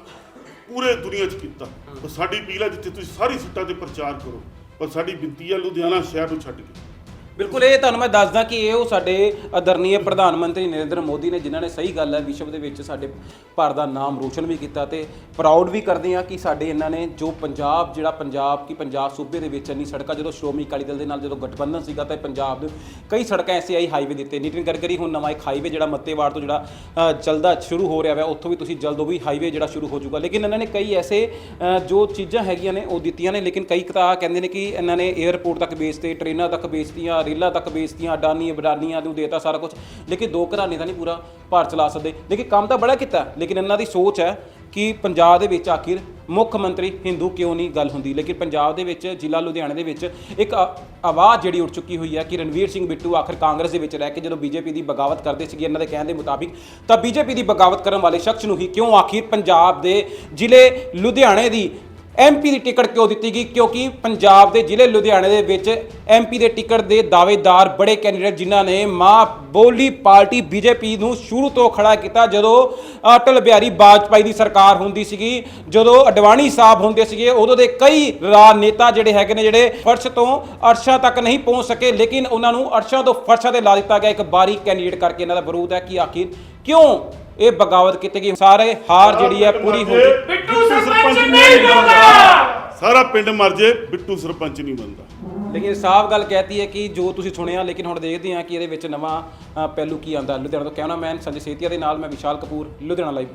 ਪੂਰੇ ਦੁਨੀਆ 'ਚ ਕੀਤਾ। ਪਰ ਸਾਡੀ ਅਪੀਲ ਹੈ ਜਿੱਥੇ ਤੁਸੀਂ ਸਾਰੀ ਸੀਟਾਂ ਤੇ ਪ੍ਰਚਾਰ ਕਰੋ। ਪਰ ਸਾਡੀ ਬੇਨਤੀ ਹੈ ਲੁਧਿਆਣਾ ਸ਼ਹਿਰ ਨੂੰ ਛੱਡ ਕੇ। ਬਿਲਕੁਲ ਇਹ ਤੁਹਾਨੂੰ ਮੈਂ ਦੱਸਦਾ ਕਿ ਇਹ ਉਹ ਸਾਡੇ ਆਦਰਨੀय ਪ੍ਰਧਾਨ ਮੰਤਰੀ ਨਰਿੰਦਰ ਮੋਦੀ ਨੇ ਜਿਨ੍ਹਾਂ ਨੇ ਸਹੀ ਗੱਲ ਹੈ ਵਿਸ਼ਵ ਦੇ ਵਿੱਚ ਸਾਡੇ ਭਾਰਤ ਦਾ ਨਾਮ ਰੋਸ਼ਨ ਵੀ ਕੀਤਾ ਤੇ ਪ੍ਰਾਊਡ ਵੀ ਕਰਦੇ ਆ ਕਿ ਸਾਡੇ ਇਹਨਾਂ ਨੇ ਜੋ ਪੰਜਾਬ ਜਿਹੜਾ ਪੰਜਾਬ ਕੀ ਪੰਜਾਬ ਸੂਬੇ ਦੇ ਵਿੱਚ ਇੰਨੀ ਸੜਕਾਂ ਜਦੋਂ ਸ਼੍ਰੋਮਣੀ ਅਕਾਲੀ ਦਲ ਦੇ ਨਾਲ ਜਦੋਂ ਗਠਬੰਧਨ ਸੀਗਾ ਤਾਂ ਪੰਜਾਬ ਦੇ ਕਈ ਸੜਕਾਂ ਐਸੇ ਆਈ ਹਾਈਵੇ ਦਿੱਤੇ। ਨਿਤਿਨ ਗਡਕਰੀ ਹੁਣ ਨਵਾਂ ਇੱਕ ਹਾਈਵੇ ਜਿਹੜਾ ਮੱਤੇਵਾੜ ਤੋਂ ਜਿਹੜਾ ਅ, ਚੱਲਦਾ ਸ਼ੁਰੂ ਹੋ ਰਿਹਾ ਵਾ ਉੱਥੋਂ ਵੀ ਤੁਸੀਂ ਜਲਦ ਉਹ ਵੀ ਹਾਈਵੇ ਜਿਹੜਾ ਸ਼ੁਰੂ ਹੋ ਜਾਊਗਾ। ਲੇਕਿਨ ਇਹਨਾਂ ਨੇ ਕਈ ਐਸੇ ਜੋ ਚੀਜ਼ਾਂ ਹੈਗੀਆਂ ਨੇ ਉਹ ਦਿੱਤੀਆਂ ਨੇ ਲੇਕਿਨ ਕਈ ਤਾਂ ਕਹਿੰਦੇ ਨੇ ਕਿ ਇਹਨਾਂ ਨੇ 에ਅਰਪੋਰਟ ਤੱਕ ਵੇਚਤੇ ਟ੍ਰੇਨਾਂ ਤੱਕ ਵੇਚਤੀਆਂ ਰੇਲਾਂ ਤੱਕ ਵੇਚਤੀਆਂ ਅਡਾਨੀ ਬਡਾਨੀਆਂ ਨੂੰ ਦੇਤਾ ਸਾਰਾ ਕੁਝ ਲੇਕਿਨ ਦੋ ਘਰਾਣੇ ਦਾ ਨਹੀਂ ਪੂਰਾ ਭਾਰ ਚਲਾ ਸਕਦੇ। ਲੇਕਿਨ ਕੰਮ ਤਾਂ ਬੜਾ ਕੀਤਾ। ਲੇਕਿਨ ਇਹਨਾਂ ਦੀ ਸੋਚ ਹੈ ਕਿ ਪੰਜਾਬ ਦੇ ਵਿੱਚ ਆਖਿਰ ਮੁੱਖ ਮੰਤਰੀ ਹਿੰਦੂ ਕਿਉਂ ਨਹੀਂ ਗੱਲ ਹੁੰਦੀ? ਲੇਕਿਨ ਪੰਜਾਬ ਦੇ ਵਿੱਚ, ਜ਼ਿਲ੍ਹਾ ਲੁਧਿਆਣੇ ਦੇ ਵਿੱਚ ਇੱਕ ਆਵਾਜ਼ ਜਿਹੜੀ ਉੱਠ ਚੁੱਕੀ ਹੋਈ ਹੈ ਕਿ ਰਣਵੀਰ ਸਿੰਘ ਬਿੱਟੂ ਆਖਿਰ ਕਾਂਗਰਸ ਦੇ ਵਿੱਚ ਰਹਿ ਕੇ ਜਦੋਂ ਬੀਜੇਪੀ ਦੀ ਬਗਾਵਤ ਕਰਦੇ ਸੀਗੇ ਇਹਨਾਂ ਦੇ ਕਹਿਣ ਦੇ ਮੁਤਾਬਿਕ, ਤਾਂ ਬੀਜੇਪੀ ਦੀ ਬਗਾਵਤ ਕਰਨ ਵਾਲੇ ਸ਼ਖਸ ਨੂੰ ਹੀ ਕਿਉਂ ਆਖਿਰ ਪੰਜਾਬ ਦੇ ਜ਼ਿਲ੍ਹੇ ਲੁਧਿਆਣੇ ਦੀ ਐਮਪੀ ਦੀ ਟਿਕਟ ਕਿਉਂ ਦਿੱਤੀ ਗਈ? ਕਿਉਂਕਿ ਪੰਜਾਬ ਦੇ ਜ਼ਿਲ੍ਹੇ ਲੁਧਿਆਣੇ ਦੇ ਵਿੱਚ ਐਮਪੀ ਦੇ ਟਿਕਟ ਦੇ ਦਾਅਵੇਦਾਰ ਬੜੇ ਕੈਂਡੀਡੇਟ ਜਿਨ੍ਹਾਂ ਨੇ ਮਾਂ ਬੋਲੀ ਪਾਰਟੀ ਬੀਜੇਪੀ ਨੂੰ ਸ਼ੁਰੂ ਤੋਂ ਖੜਾ ਕੀਤਾ ਜਦੋਂ ਅਟਲ ਬਿਹਾਰੀ ਵਾਜਪਾਈ ਦੀ ਸਰਕਾਰ ਹੁੰਦੀ ਸੀਗੀ, ਜਦੋਂ ਅਡਵਾਣੀ ਸਾਹਿਬ ਹੁੰਦੇ ਸੀਗੇ, ਉਦੋਂ ਦੇ ਕਈ ਰਾਜਨੇਤਾ ਜਿਹੜੇ ਹੈਗੇ ਨੇ ਜਿਹੜੇ ਫਰਸ਼ ਤੋਂ ਅਰਸ਼ਾਂ ਤੱਕ ਨਹੀਂ ਪਹੁੰਚ ਸਕੇ, ਲੇਕਿਨ ਉਹਨਾਂ ਨੂੰ ਅਰਸ਼ਾਂ ਤੋਂ ਫਰਸ਼ਾਂ ਤੇ ਲਾ ਦਿੱਤਾ ਗਿਆ, ਇੱਕ ਬਾਰੀ ਕੈਂਡੀਡੇਟ ਕਰਕੇ ਇਹਨਾਂ ਦਾ ਵਿਰੋਧ ਹੈ, ਕਿ ਆਖਿਰ ਕਿਉਂ ਇਹ ਬਗਾਵਤ ਕੀਤੀ ਗਈ। ਸਾਰੇ ਹਾਰ ਜਿਹੜੀ ਹੈ ਪੂਰੀ ਹੋ ਗਈ। ਬਿੱਟੂ ਸਰਪੰਚ ਨਹੀਂ ਬਣਦਾ। ਸਾਰਾ ਪਿੰਡ ਮਰ ਜੇ ਬਿੱਟੂ ਸਰਪੰਚ ਨਹੀਂ ਬਣਦਾ। ਲੇਕਿਨ ਸਾਫ਼ ਗੱਲ ਕਹਿਤੀ ਹੈ ਕਿ ਜੋ ਤੁਸੀਂ ਸੁਣਿਆ ਲੇਕਿਨ ਹੁਣ ਦੇਖਦੇ ਹਾਂ ਕਿ ਇਹਦੇ ਵਿੱਚ ਨਵਾਂ ਅ, ਪਹਿਲੂ ਕੀ ਆਂਦਾ ਲੁਧਿਆਣਾ ਤੋਂ ਕੈਮਰਾਮੈਨ ਸੰਜੇ ਸੇਤੀਆ ਦੇ ਨਾਲ ਮੈਂ ਵਿਸ਼ਾਲ ਕਪੂਰ ਲੁਧਿਆਣਾ ਲਾਈਵ